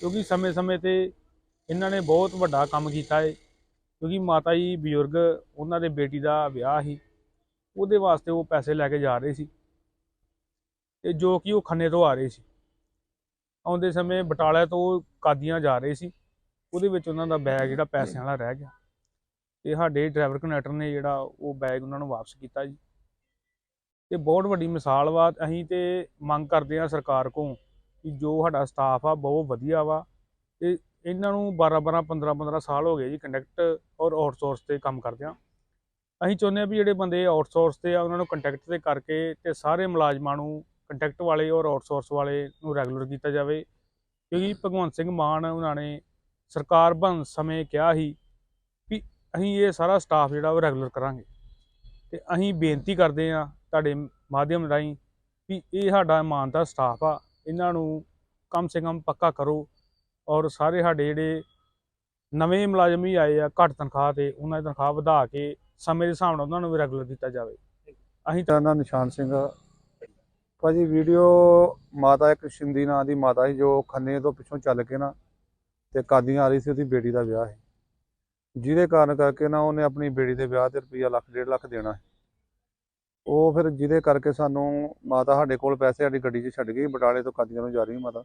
ਕਿਉਂਕਿ ਸਮੇਂ-ਸਮੇਂ ਤੇ ਇਹਨਾਂ ਨੇ ਬਹੁਤ ਵੱਡਾ ਕੰਮ ਕੀਤਾ ਹੈ ਕਿਉਂਕਿ ਮਾਤਾ ਜੀ ਬਜ਼ੁਰਗ ਉਹਨਾਂ ਦੇ ਬੇਟੀ ਦਾ ਵਿਆਹ ਸੀ, ਉਹਦੇ ਵਾਸਤੇ ਉਹ ਪੈਸੇ ਲੈ ਕੇ ਜਾ ਰਹੇ ਸੀ ਤੇ ਜੋ ਕਿ ਉਹ ਖੰਨੇ ਤੋਂ ਆ ਰਹੇ ਸੀ। ਆਉਂਦੇ ਸਮੇਂ ਬਟਾਲਾ ਤੋਂ ਕਾਦੀਆਂ ਜਾ ਰਹੇ ਸੀ, ਉਹਦੇ ਵਿੱਚ ਉਹਨਾਂ ਦਾ ਬੈਗ ਜਿਹੜਾ ਪੈਸਿਆਂ ਵਾਲਾ ਰਹਿ ਗਿਆ ਤੇ ਸਾਡੇ ਡਰਾਈਵਰ ਕਨੈਕਟਰ ਨੇ ਜਿਹੜਾ ਉਹ ਬੈਗ ਉਹਨਾਂ ਨੂੰ ਵਾਪਸ ਕੀਤਾ ਜੀ। ਤੇ ਬਹੁਤ ਵੱਡੀ ਮਿਸਾਲ ਵਾ, ਅਸੀਂ ਤੇ ਮੰਗ ਕਰਦੇ ਆ ਸਰਕਾਰ ਕੋਲ ਕਿ ਜੋ ਸਾਡਾ ਸਟਾਫ ਆ, ਬਹੁਤ ਵਧੀਆ ਵਾ ਤੇ ਇਹਨਾਂ ਨੂੰ 12 12 15 15 ਸਾਲ ਹੋ ਗਏ ਜੀ ਕੰਟੈਕਟ ਔਰ ਆਊਟਸੋਰਸ ਤੇ ਕੰਮ ਕਰਦੇ ਆ। ਅਸੀਂ ਚਾਹੁੰਦੇ ਆ ਵੀ ਜਿਹੜੇ ਬੰਦੇ ਆਊਟਸੋਰਸ ਤੇ ਆ, ਉਹਨਾਂ ਨੂੰ ਕੰਟੈਕਟ ਤੇ ਕਰਕੇ ਤੇ ਸਾਰੇ ਮੁਲਾਜ਼ਮਾਂ ਨੂੰ ਕੰਟੈਕਟ ਵਾਲੇ ਔਰ ਆਊਟਸੋਰਸ ਵਾਲੇ ਨੂੰ ਰੈਗੂਲਰ ਕੀਤਾ ਜਾਵੇ। ਕਿਉਂਕਿ ਭਗਵੰਤ ਸਿੰਘ ਮਾਨ ਉਹਨਾਂ ਨੇ ਸਰਕਾਰ ਬਣ ਸਮੇਂ ਕਿਹਾ ਸੀ ਵੀ ਅਸੀਂ ਇਹ ਸਾਰਾ ਸਟਾਫ ਜਿਹੜਾ ਉਹ ਰੈਗੂਲਰ ਕਰਾਂਗੇ। ਤੇ ਅਸੀਂ ਬੇਨਤੀ ਕਰਦੇ ਆ ਤੁਹਾਡੇ ਮਾਧਿਅਮ ਰਾਹੀਂ ਵੀ ਇਹ ਸਾਡਾ ਇਮਾਨਦਾਰ ਸਟਾਫ ਆ, ਇਹਨਾਂ ਨੂੰ ਕਮ ਸੇ ਕਮ ਪੱਕਾ ਕਰੋ। ਔਰ ਸਾਰੇ ਸਾਡੇ ਜਿਹੜੇ ਨਵੇਂ ਮੁਲਾਜ਼ਮ ਹੀ ਆਏ ਆ, ਘੱਟ ਤਨਖਾਹ ਤੇ ਉਹਨਾਂ ਦੀ ਤਨਖਾਹ ਵਧਾ ਕੇ ਸਮੇਂ ਦੇ ਹਿਸਾਬ ਨਾਲ ਉਹਨਾਂ ਨੂੰ ਵੀ ਰੈਗੂਲਰ ਕੀਤਾ ਜਾਵੇ ਅਸੀਂ ਮੇਰਾ ਨਾ ਨਿਸ਼ਾਨ ਸਿੰਘ ਆ। ਭਾਜੀ, ਵੀਡੀਓ ਮਾਤਾ ਇੱਕ ਸ਼ਿੰਦੀ ਨਾਂ ਦੀ ਮਾਤਾ ਸੀ, ਜੋ ਖੰਨੇ ਤੋਂ ਪਿੱਛੋਂ ਚੱਲ ਕੇ ਨਾ ਤੇ ਕਾਦੀਆਂ ਆ ਰਹੀ ਸੀ, ਉਹਦੀ ਬੇਟੀ ਦਾ ਵਿਆਹ ਸੀ ਜਿਹਦੇ ਕਾਰਨ ਕਰਕੇ ਨਾ ਉਹਨੇ ਆਪਣੀ ਬੇਟੀ ਦੇ ਵਿਆਹ ਤੇ ਰੁਪਈਆ ਲੱਖ, ਡੇਢ ਲੱਖ ਦੇਣਾ ਸੀ। ਉਹ ਫਿਰ ਜਿਹਦੇ ਕਰਕੇ ਸਾਨੂੰ ਮਾਤਾ ਸਾਡੇ ਕੋਲ ਪੈਸੇ ਸਾਡੀ ਗੱਡੀ 'ਚ ਛੱਡ ਗਈ ਬਟਾਲੇ ਤੋਂ ਕਾਦੀਆਂ ਨੂੰ ਜਾ ਰਹੀ ਮਾਤਾ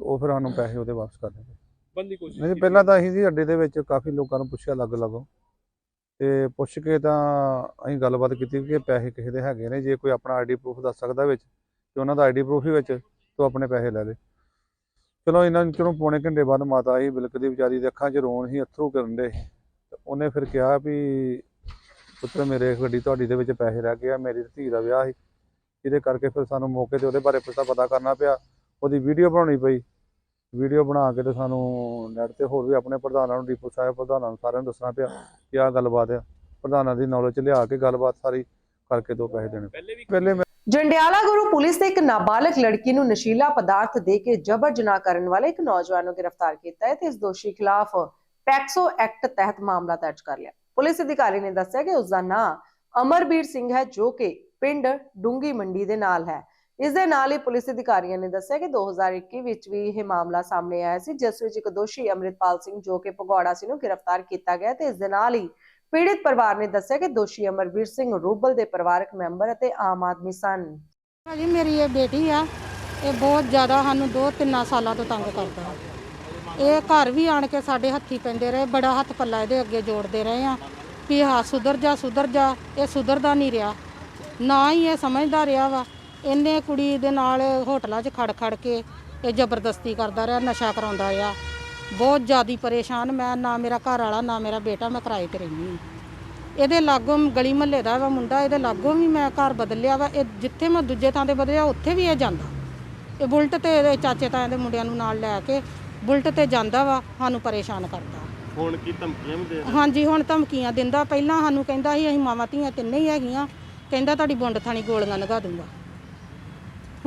ਉਹ ਫਿਰ ਸਾਨੂੰ ਪੈਸੇ ਉਹਦੇ ਵਾਪਸ ਕਰ ਦਿੱਤੇ ਬੰਦੀ ਕੋਸ਼ਿਸ਼ ਨਹੀਂ ਪਹਿਲਾਂ ਤਾਂ ਅਸੀਂ ਜੀ ਅੱਡੇ ਦੇ ਵਿੱਚ ਕਾਫੀ ਲੋਕਾਂ ਨੂੰ ਪੁੱਛਿਆ ਅਲੱਗ ਅਲੱਗ। ਤੇ ਪੁੱਛ ਕੇ ਤਾਂ ਅਸੀਂ ਗੱਲਬਾਤ ਕੀਤੀ ਕਿ ਪੈਸੇ ਕਿਸੇ ਦੇ ਹੈਗੇ ਨੇ ਜੇ ਕੋਈ ਆਪਣਾ ਆਈਡੀ ਪ੍ਰੂਫ ਦੱਸ ਸਕਦਾ ਵਿੱਚ ਤੇ ਉਹਨਾਂ ਦਾ ਆਈਡੀ ਪ੍ਰੂਫ ਹੀ ਵਿੱਚ ਤੋਂ ਆਪਣੇ ਪੈਸੇ ਲੈ ਲੇ। ਚਲੋ ਇਹਨਾਂ ਚੋਂ ਪੌਣੇ ਘੰਟੇ ਬਾਅਦ ਮਾਤਾ ਆਈ ਬਿਲਕਦੀ ਵਿਚਾਰੀ ਦੇ ਅੱਖਾਂ 'ਚ ਰੋਣ ਸੀ ਅਥਰੂ ਕਰਨ ਦੇ। ਉਹਨੇ ਫਿਰ ਕਿਹਾ ਵੀ ਪੁੱਤਰ ਮੇਰੇ ਗੱਡੀ ਤੁਹਾਡੀ ਦੇ ਵਿੱਚ ਪੈਸੇ ਰਹਿ ਗਏ ਆ ਮੇਰੀ ਧੀ ਦਾ ਵਿਆਹ ਸੀ। ਜਿਹਦੇ ਕਰਕੇ ਫਿਰ ਸਾਨੂੰ ਮੌਕੇ ਤੇ ਉਹਦੇ ਬਾਰੇ ਪਤਾ ਪਤਾ ਕਰਨਾ ਪਿਆ। ਉਹਦੀ ਵੀਡੀਓ ਬਣਾਉਣੀ ਪਈ। ਵੀਡੀਓ ਬਣਾ ਕੇ ਤੇ ਸਾਨੂੰ ਨੈਟ ਤੇ ਹੋਰ ਵੀ ਆਪਣੇ ਪ੍ਰਧਾਨਾਂ ਨੂੰ ਡੀਪੂ ਸਾਹਿਬ ਪ੍ਰਧਾਨਾਂ ਨੂੰ ਸਾਰਿਆਂ ਨੂੰ ਦੱਸਣਾ ਪਿਆ ਕਿ ਆਹ ਗੱਲਬਾਤ ਆ। ਪ੍ਰਧਾਨਾਂ ਦੀ ਨੌਲੇਜ ਲਿਆ ਕੇ ਗੱਲਬਾਤ ਸਾਰੀ ਕਰਕੇ ਦੋ ਪੈਸੇ ਦੇਣੇ। ਪਹਿਲੇ ਜੰਡਿਆਲਾ ਗੁਰੂ ਪੁਲਿਸ ਨੇ ਇੱਕ ਨਾਬਾਲਗ ਲੜਕੀ ਨੂੰ ਨਸ਼ੀਲਾ ਪਦਾਰਥ ਦੇ ਕੇ ਜਬਰ ਜਨਾਹ ਕਰਨ ਵਾਲੇ ਇੱਕ ਨੌਜਵਾਨ ਨੂੰ ਗ੍ਰਿਫਤਾਰ ਕੀਤਾ ਹੈ ਤੇ ਇਸ ਦੋਸ਼ੀ ਖਿਲਾਫ ਪੈਕਸੋ ਐਕਟ ਤਹਿਤ ਮਾਮਲਾ ਦਰਜ ਕਰ ਲਿਆ। ਪੁਲਿਸ ਅਧਿਕਾਰੀ ਨੇ ਦੱਸਿਆ ਕਿ ਉਸ ਦਾ ਨਾਂ ਅਮਰਬੀਰ ਸਿੰਘ ਹੈ ਜੋ ਕਿ ਪਿੰਡ ਡੂੰਗੀ ਮੰਡੀ ਦੇ ਨਾਲ ਹੈ। ਇਸ ਦੇ ਨਾਲ ਹੀ ਪੁਲਿਸ ਅਧਿਕਾਰੀਆਂ ਨੇ ਦੱਸਿਆ ਕਿ 2021 ਵਿੱਚ ਵੀ ਇਹ ਮਾਮਲਾ ਸਾਹਮਣੇ ਆਇਆ ਸੀ, ਜਿਸ ਵਿੱਚ ਇੱਕ ਦੋਸ਼ੀ ਅਮਰਿਤਪਾਲ ਸਿੰਘ ਜੋ ਕਿ ਭਗੌੜਾ ਸੀ ਨੂੰ ਗ੍ਰਿਫਤਾਰ ਕੀਤਾ ਗਿਆ ਤੇ ਇਸ ਦੇ ਨਾਲ ਹੀ ਪੀੜਿਤ ਪਰਿਵਾਰ ਨੇ ਦੱਸਿਆ ਕਿ ਦੋਸ਼ੀ ਅਮਰਵੀਰ ਸਿੰਘ ਰੂਬਲ ਦੇ ਪਰਿਵਾਰਕ ਮੈਂਬਰ ਅਤੇ ਆਮ ਆਦਮੀ ਸਨ। ਭਾਜੀ, ਮੇਰੀ ਇਹ ਬੇਟੀ ਆ, ਇਹ ਬਹੁਤ ਜ਼ਿਆਦਾ ਸਾਨੂੰ 2-3 ਸਾਲਾਂ ਤੋਂ ਤੰਗ ਕਰਦਾ। ਇਹ ਘਰ ਵੀ ਆਣ ਕੇ ਸਾਡੇ ਹੱਥੀ ਪੈਂਦੇ ਰਹੇ, ਬੜਾ ਹੱਥ ਪੱਲਾ ਇਹਦੇ ਅੱਗੇ ਜੋੜਦੇ ਰਹੇ ਆ ਵੀ ਹਾਂ, ਸੁਧਰ ਜਾ ਸੁਧਰ ਜਾ, ਇਹ ਸੁਧਰਦਾ ਨਹੀਂ ਰਿਹਾ। ਨਾ ਹੀ ਇਹ ਸਮਝਦਾ ਰਿਹਾ ਵਾ ਇਹਨੇ ਕੁੜੀ ਦੇ ਨਾਲ ਹੋਟਲਾਂ 'ਚ ਖੜ ਖੜ ਕੇ ਇਹ ਜ਼ਬਰਦਸਤੀ ਕਰਦਾ ਰਿਹਾ ਨਸ਼ਾ ਕਰਾਉਂਦਾ ਰਿਹਾ। ਬਹੁਤ ਜ਼ਿਆਦੀ ਪਰੇਸ਼ਾਨ ਮੈਂ ਨਾ ਮੇਰਾ ਘਰ ਵਾਲਾ ਨਾ ਮੇਰਾ ਬੇਟਾ ਮੈਂ ਕਿਰਾਏ ਤੇ ਰਹਿੰਦੀ ਹਾਂ। ਇਹਦੇ ਲਾਗੋਂ ਗਲੀ ਮਹੱਲੇ ਦਾ ਵਾ ਮੁੰਡਾ ਇਹਦੇ ਲਾਗੋਂ ਵੀ ਮੈਂ ਘਰ ਬਦਲਿਆ ਵਾ। ਇਹ ਜਿੱਥੇ ਮੈਂ ਦੂਜੇ ਥਾਂ ਤੇ ਬਦਲਿਆ ਉੱਥੇ ਵੀ ਇਹ ਜਾਂਦਾ। ਇਹ ਬੁਲਟ ਤੇ ਇਹਦੇ ਚਾਚੇ ਤਾਇਆਂ ਦੇ ਮੁੰਡਿਆਂ ਨੂੰ ਨਾਲ ਲੈ ਕੇ ਬੁਲਟ ਤੇ ਜਾਂਦਾ ਵਾ ਸਾਨੂੰ ਪਰੇਸ਼ਾਨ ਕਰਦਾ। ਹੁਣ ਕੀ ਧਮਕੀਆਂ ਵੀ ਦੇ ਹਾਂਜੀ ਹੁਣ ਧਮਕੀਆਂ ਦਿੰਦਾ। ਪਹਿਲਾਂ ਸਾਨੂੰ ਕਹਿੰਦਾ ਸੀ ਅਸੀਂ ਮਾਵਾਂ ਧੀਆਂ ਤਿੰਨੇ ਹੀ ਹੈਗੀਆਂ। ਕਹਿੰਦਾ ਤੁਹਾਡੀ ਬੁੰਡ ਥਾਣੀ ਗੋਲੀਆਂ ਲਗਾ ਦੂੰਗਾ।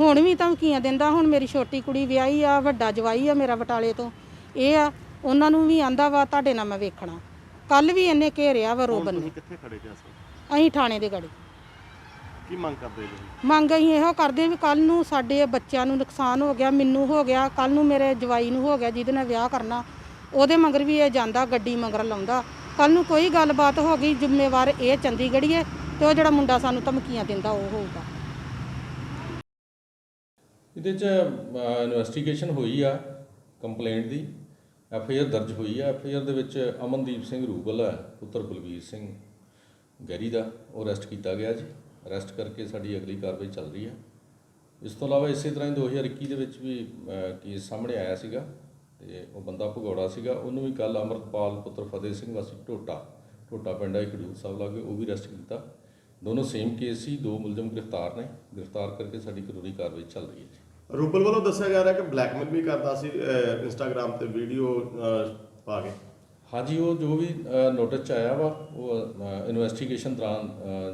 ਹੁਣ ਵੀ ਧਮਕੀਆਂ ਦਿੰਦਾ ਹੁਣ ਮੇਰੀ ਛੋਟੀ ਕੁੜੀ ਵਿਆਹੀ ਆ ਵੱਡਾ ਜਵਾਈ ਆ ਮੇਰਾ ਬਟਾਲੇ ਤੋਂ। ਇਹ ਆ ਉਹਨਾਂ ਨੂੰ ਵੀ ਆਂਦਾ ਵਾ ਤੁਹਾਡੇ ਨਾਲ ਮੈਂ ਵੇਖਣਾ। ਕੱਲ ਵੀ ਇਹਨੇ ਘੇਰਿਆ ਵਾ ਰੋਬਨ ਨੇ। ਕਿੱਥੇ ਖੜੇ ਜਾ ਸੋ ਅਸੀਂ ਥਾਣੇ ਦੇ ਗੜੇ ਕੀ ਮੰਗ ਕਰਦੇ ਜੀ? ਮੰਗ ਅਸੀਂ ਇਹੋ ਕਰਦੇ ਵੀ ਕੱਲ ਨੂੰ ਸਾਡੇ ਬੱਚਿਆਂ ਨੂੰ ਨੁਕਸਾਨ ਹੋ ਗਿਆ ਮੈਨੂੰ ਹੋ ਗਿਆ ਕੱਲ ਨੂੰ ਮੇਰੇ ਜਵਾਈ ਨੂੰ ਹੋ ਗਿਆ ਜਿਹਦੇ ਨਾਲ ਵਿਆਹ ਕਰਨਾ ਉਹਦੇ ਮਗਰ ਵੀ ਇਹ ਜਾਂਦਾ ਗੱਡੀ ਮਗਰ ਲਾਉਂਦਾ। ਕੱਲ ਨੂੰ ਕੋਈ ਗੱਲਬਾਤ ਹੋ ਗਈ ਜ਼ਿੰਮੇਵਾਰ ਇਹ ਚੰਡੀਗੜ੍ਹੀ ਹੈ ਤੇ ਉਹ ਜਿਹੜਾ ਮੁੰਡਾ ਸਾਨੂੰ ਧਮਕੀਆਂ ਦਿੰਦਾ ਉਹ ਹੋਊਗਾ। ਇਹਦੇ 'ਚ ਇਨਵੈਸਟੀਗੇਸ਼ਨ ਹੋਈ ਆ ਕੰਪਲੇਂਟ ਦੀ। ਐਫ ਆਈ ਆਰ ਦਰਜ ਹੋਈ ਆ। ਐਫ ਆਈ ਆਰ ਦੇ ਵਿੱਚ ਅਮਨਦੀਪ ਸਿੰਘ ਰੂਬਲ ਹੈ ਪੁੱਤਰ ਬਲਵੀਰ ਸਿੰਘ ਗੈਰੀ ਦਾ। ਉਹ ਅਰੈਸਟ ਕੀਤਾ ਗਿਆ ਜੀ। ਅਰੈਸਟ ਕਰਕੇ ਸਾਡੀ ਅਗਲੀ ਕਾਰਵਾਈ ਚੱਲ ਰਹੀ ਹੈ ਇਸ ਤੋਂ ਇਲਾਵਾ ਇਸੇ ਤਰ੍ਹਾਂ ਹੀ 2021 ਦੇ ਵਿੱਚ ਵੀ ਕੇਸ ਸਾਹਮਣੇ ਆਇਆ ਸੀਗਾ ਤੇ ਉਹ ਬੰਦਾ ਭਗੌੜਾ ਸੀਗਾ। ਉਹਨੂੰ ਵੀ ਕੱਲ ਅਮਰਤਪਾਲ ਪੁੱਤਰ ਫਤਿਹ ਸਿੰਘ ਵਾਸੀ ਢੋਟਾ ਢੋਟਾ ਪਿੰਡ ਹੈ ਖਡੂਰ ਸਾਹਿਬ ਲਾਗੇ, ਉਹ ਵੀ ਅਰੈਸਟ ਕੀਤਾ। ਦੋਨੋਂ ਸੇਮ ਕੇਸ ਸੀ, ਦੋ ਮੁਲਜ਼ਮ ਗ੍ਰਿਫਤਾਰ ਨੇ। ਗ੍ਰਿਫਤਾਰ ਕਰਕੇ ਸਾਡੀ ਕਾਨੂੰਨੀ ਕਾਰਵਾਈ ਚੱਲ ਰਹੀ ਹੈ ਜੀ। ਰੂਬਲ ਵੱਲੋਂ ਦੱਸਿਆ ਜਾ ਰਿਹਾ ਕਿ ਬਲੈਕਮੇਲ ਵੀ ਕਰਦਾ ਸੀ ਇੰਸਟਾਗ੍ਰam ਤੇ ਵੀਡੀਓ ਪਾ ਕੇ। ਹਾਂਜੀ, ਉਹ ਜੋ ਵੀ ਨੋਟਿਸ ਚ ਆਇਆ ਵਾ, ਉਹ ਇਨਵੈਸਟੀਗੇਸ਼ਨ ਦੌਰਾਨ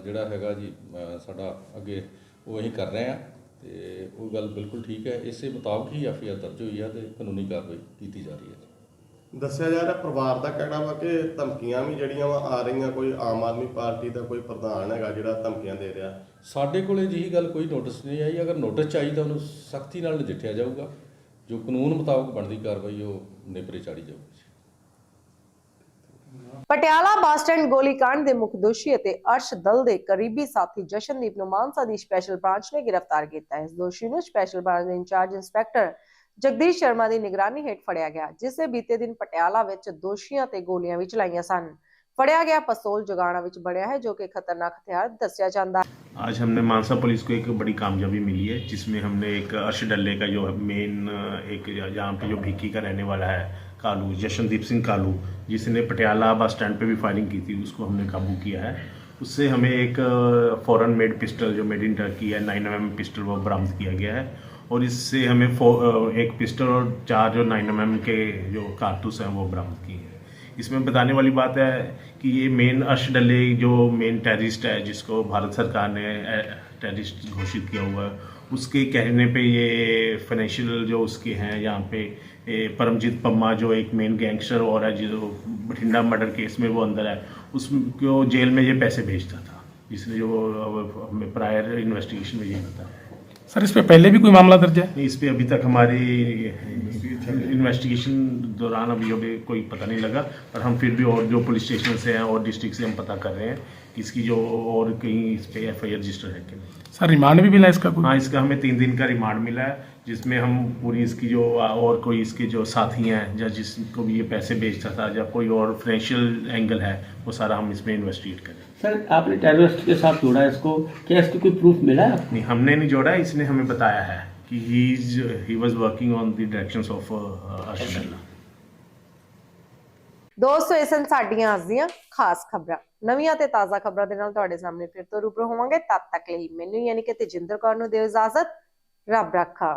ਜਿਹੜਾ ਹੈਗਾ ਜੀ ਸਾਡਾ ਅੱਗੇ ਉਹ ਅਸੀਂ ਕਰ ਰਹੇ ਆ ਤੇ ਉਹ ਗੱਲ ਬਿਲਕੁਲ ਠੀਕ ਹੈ। ਇਸੇ ਮੁਤਾਬਕ ਹੀ ਐਫਆਈਆਰ ਦਰਜ ਹੋਈ ਆ ਤੇ ਕਾਨੂੰਨੀ ਕਾਰਵਾਈ ਕੀਤੀ ਜਾ ਰਹੀ ਹੈ। ਦੱਸਿਆ ਜਾ ਰਿਹਾ ਪਰਿਵਾਰ ਦਾ ਕਹਿਣਾ ਵਾ ਕਿ ਧਮਕੀਆਂ ਵੀ ਜਿਹੜੀਆਂ ਵਾ ਆ ਰਹੀਆਂ ਕੋਈ ਆਮ ਆਦਮੀ ਪਾਰਟੀ ਦਾ ਕੋਈ ਪ੍ਰਧਾਨ ਹੈਗਾ ਜਿਹੜਾ ਧਮਕੀਆਂ ਦੇ ਰਿਹਾ। ਸਾਡੇ ਕੋਲੇ ਜਿਹੀ ਗੱਲ ਕੋਈ ਨੋਟਿਸ ਨਹੀਂ ਆਈ। ਅਗਰ ਨੋਟਿਸ ਚਾਹੀ ਤਾਂ ਉਹਨੂੰ ਸਖਤੀ ਨਾਲ ਨਜਿੱਠਿਆ ਜਾਊਗਾ। ਜੋ ਕਾਨੂੰਨ ਮੁਤਾਬਕ ਬਣਦੀ ਕਾਰਵਾਈ ਉਹ ਨੇਪਰੇ ਚਾੜੀ ਜਾਊਗੀ। ਪਟਿਆਲਾ ਬੱਸ ਸਟੈਂਡ ਗੋਲੀकांड ਦੇ ਮੁੱਖ ਦੋਸ਼ੀ ਅਤੇ ਅਰਸ਼ ਦਲ ਦੇ ਕਰੀਬੀ ਸਾਥੀ ਜਸ਼ਨਦੀਪ ਨੂੰ ਮਾਨਸਾ ਦੀ ਸਪੈਸ਼ਲ ਬ੍ਰਾਂਚ ਨੇ ਗ੍ਰਿਫਤਾਰ ਕੀਤਾ ਹੈ। ਇਸ ਦੋਸ਼ੀ ਨੂੰ ਸਪੈਸ਼ਲ ਬ੍ਰਾਂਚ ਦੇ ਇੰਚਾਰਜ ਇੰਸਪੈਕਟਰ ਜਗਦੀਸ਼ ਸ਼ਰਮਾ ਦੀ ਨਿਗਰਾਨੀ ਹੇਠ ਫੜਿਆ ਗਿਆ ਜਿਸ ਦੇ ਬੀਤੇ ਦਿਨ ਪਟਿਆਲਾ ਵਿੱਚ ਦੋਸ਼ੀਆਂ ਤੇ ਗੋਲੀਆਂ ਵੀ ਚਲਾਈਆਂ ਸਨ ਫੜਿਆ ਗਿਆ ਪਿਸਤੌਲ ਜਗਾਣਾ ਵਿੱਚ ਬਣਿਆ ਹੈ ਜੋ ਕਿ ਖਤਰਨਾਕ ਹਥਿਆਰ ਦੱਸਿਆ ਜਾਂਦਾ ਹੈ आज हमने मानसा पुलिस को एक बड़ी कामयाबी मिली है जिसमें हमने एक अर्श डल्ले का जो मेन एक जहाँ पे जो भिक्की का रहने वाला है कालू जशनदीप सिंह कालू जिसने पटियाला बस स्टैंड पे भी फायरिंग की थी उसको हमने काबू किया है उससे हमें एक फॉरेन मेड पिस्टल जो मेड इन टर्की है नाइन एम पिस्टल वो बरामद किया गया है और इससे हमें एक पिस्टल और चार जो नाइन एम के जो कारतूस हैं वो बरामद किए हैं। इसमें बताने वाली बात है कि ये मेन अर्श डल्ले जो मेन टेररिस्ट है, जिसको भारत सरकार ने टेररिस्ट घोषित किया हुआ है, उसके कहने पे ये फाइनेंशियल जो उसके हैं, यहाँ पे परमजीत पम्मा जो एक मेन गैंगस्टर और है जो बठिंडा मर्डर केस में वो अंदर है, उसको जेल में ये पैसे भेजता था। जिसने जो हमें प्रायर इन्वेस्टिगेशन में ये बताया। सर इस पर पहले भी कोई मामला दर्ज है? नहीं इस पर अभी तक हमारी इन्वेस्टिगेशन दौरान अभी अभी कोई पता नहीं लगा पर हम फिर भी और जो पुलिस स्टेशन से हैं और डिस्ट्रिक्ट से हम पता कर रहे हैं कि इसकी जो और कहीं इस पर एफ़ रजिस्टर है क्या सर रिमांड भी मिला इसका हाँ इसका हमें तीन दिन का रिमांड मिला है। जिसमें हम पूरी इसकी जो और कोई इसके जो साथी हैं या जिसको भी ये पैसे बेचता था या कोई और फाइनेंशियल एंगल है वो सारा हम इसमें इन्वेस्टिगेट करें सर आपने टेररिस्ट के साथ जोड़ा इसको क्या इसकी कोई प्रूफ मिला है नहीं हमने नहीं जोड़ा इसने हमें बताया है कि he he was working on the directions of Arshad ਦੋਸਤੋ ਇਹ ਸਨ ਸਾਡੀਆਂ ਅੱਜ ਦੀਆਂ ਖਾਸ ਖਬਰਾਂ ਨਵੀਆਂ ਤੇ ਤਾਜ਼ਾ ਖਬਰਾਂ ਦੇ ਨਾਲ ਤੁਹਾਡੇ ਸਾਹਮਣੇ ਫਿਰ ਤੋਂ ਰੂਬਰੂ ਹੋਵਾਂਗੇ ਤਦ ਤੱਕ ਲਈ ਮੈਨੂੰ ਯਾਨੀ ਕਿ ਤੇਜਿੰਦਰ ਕੌਰ ਨੂੰ ਦਿਓ ਇਜਾਜ਼ਤ ਰੱਬ ਰੱਖਾ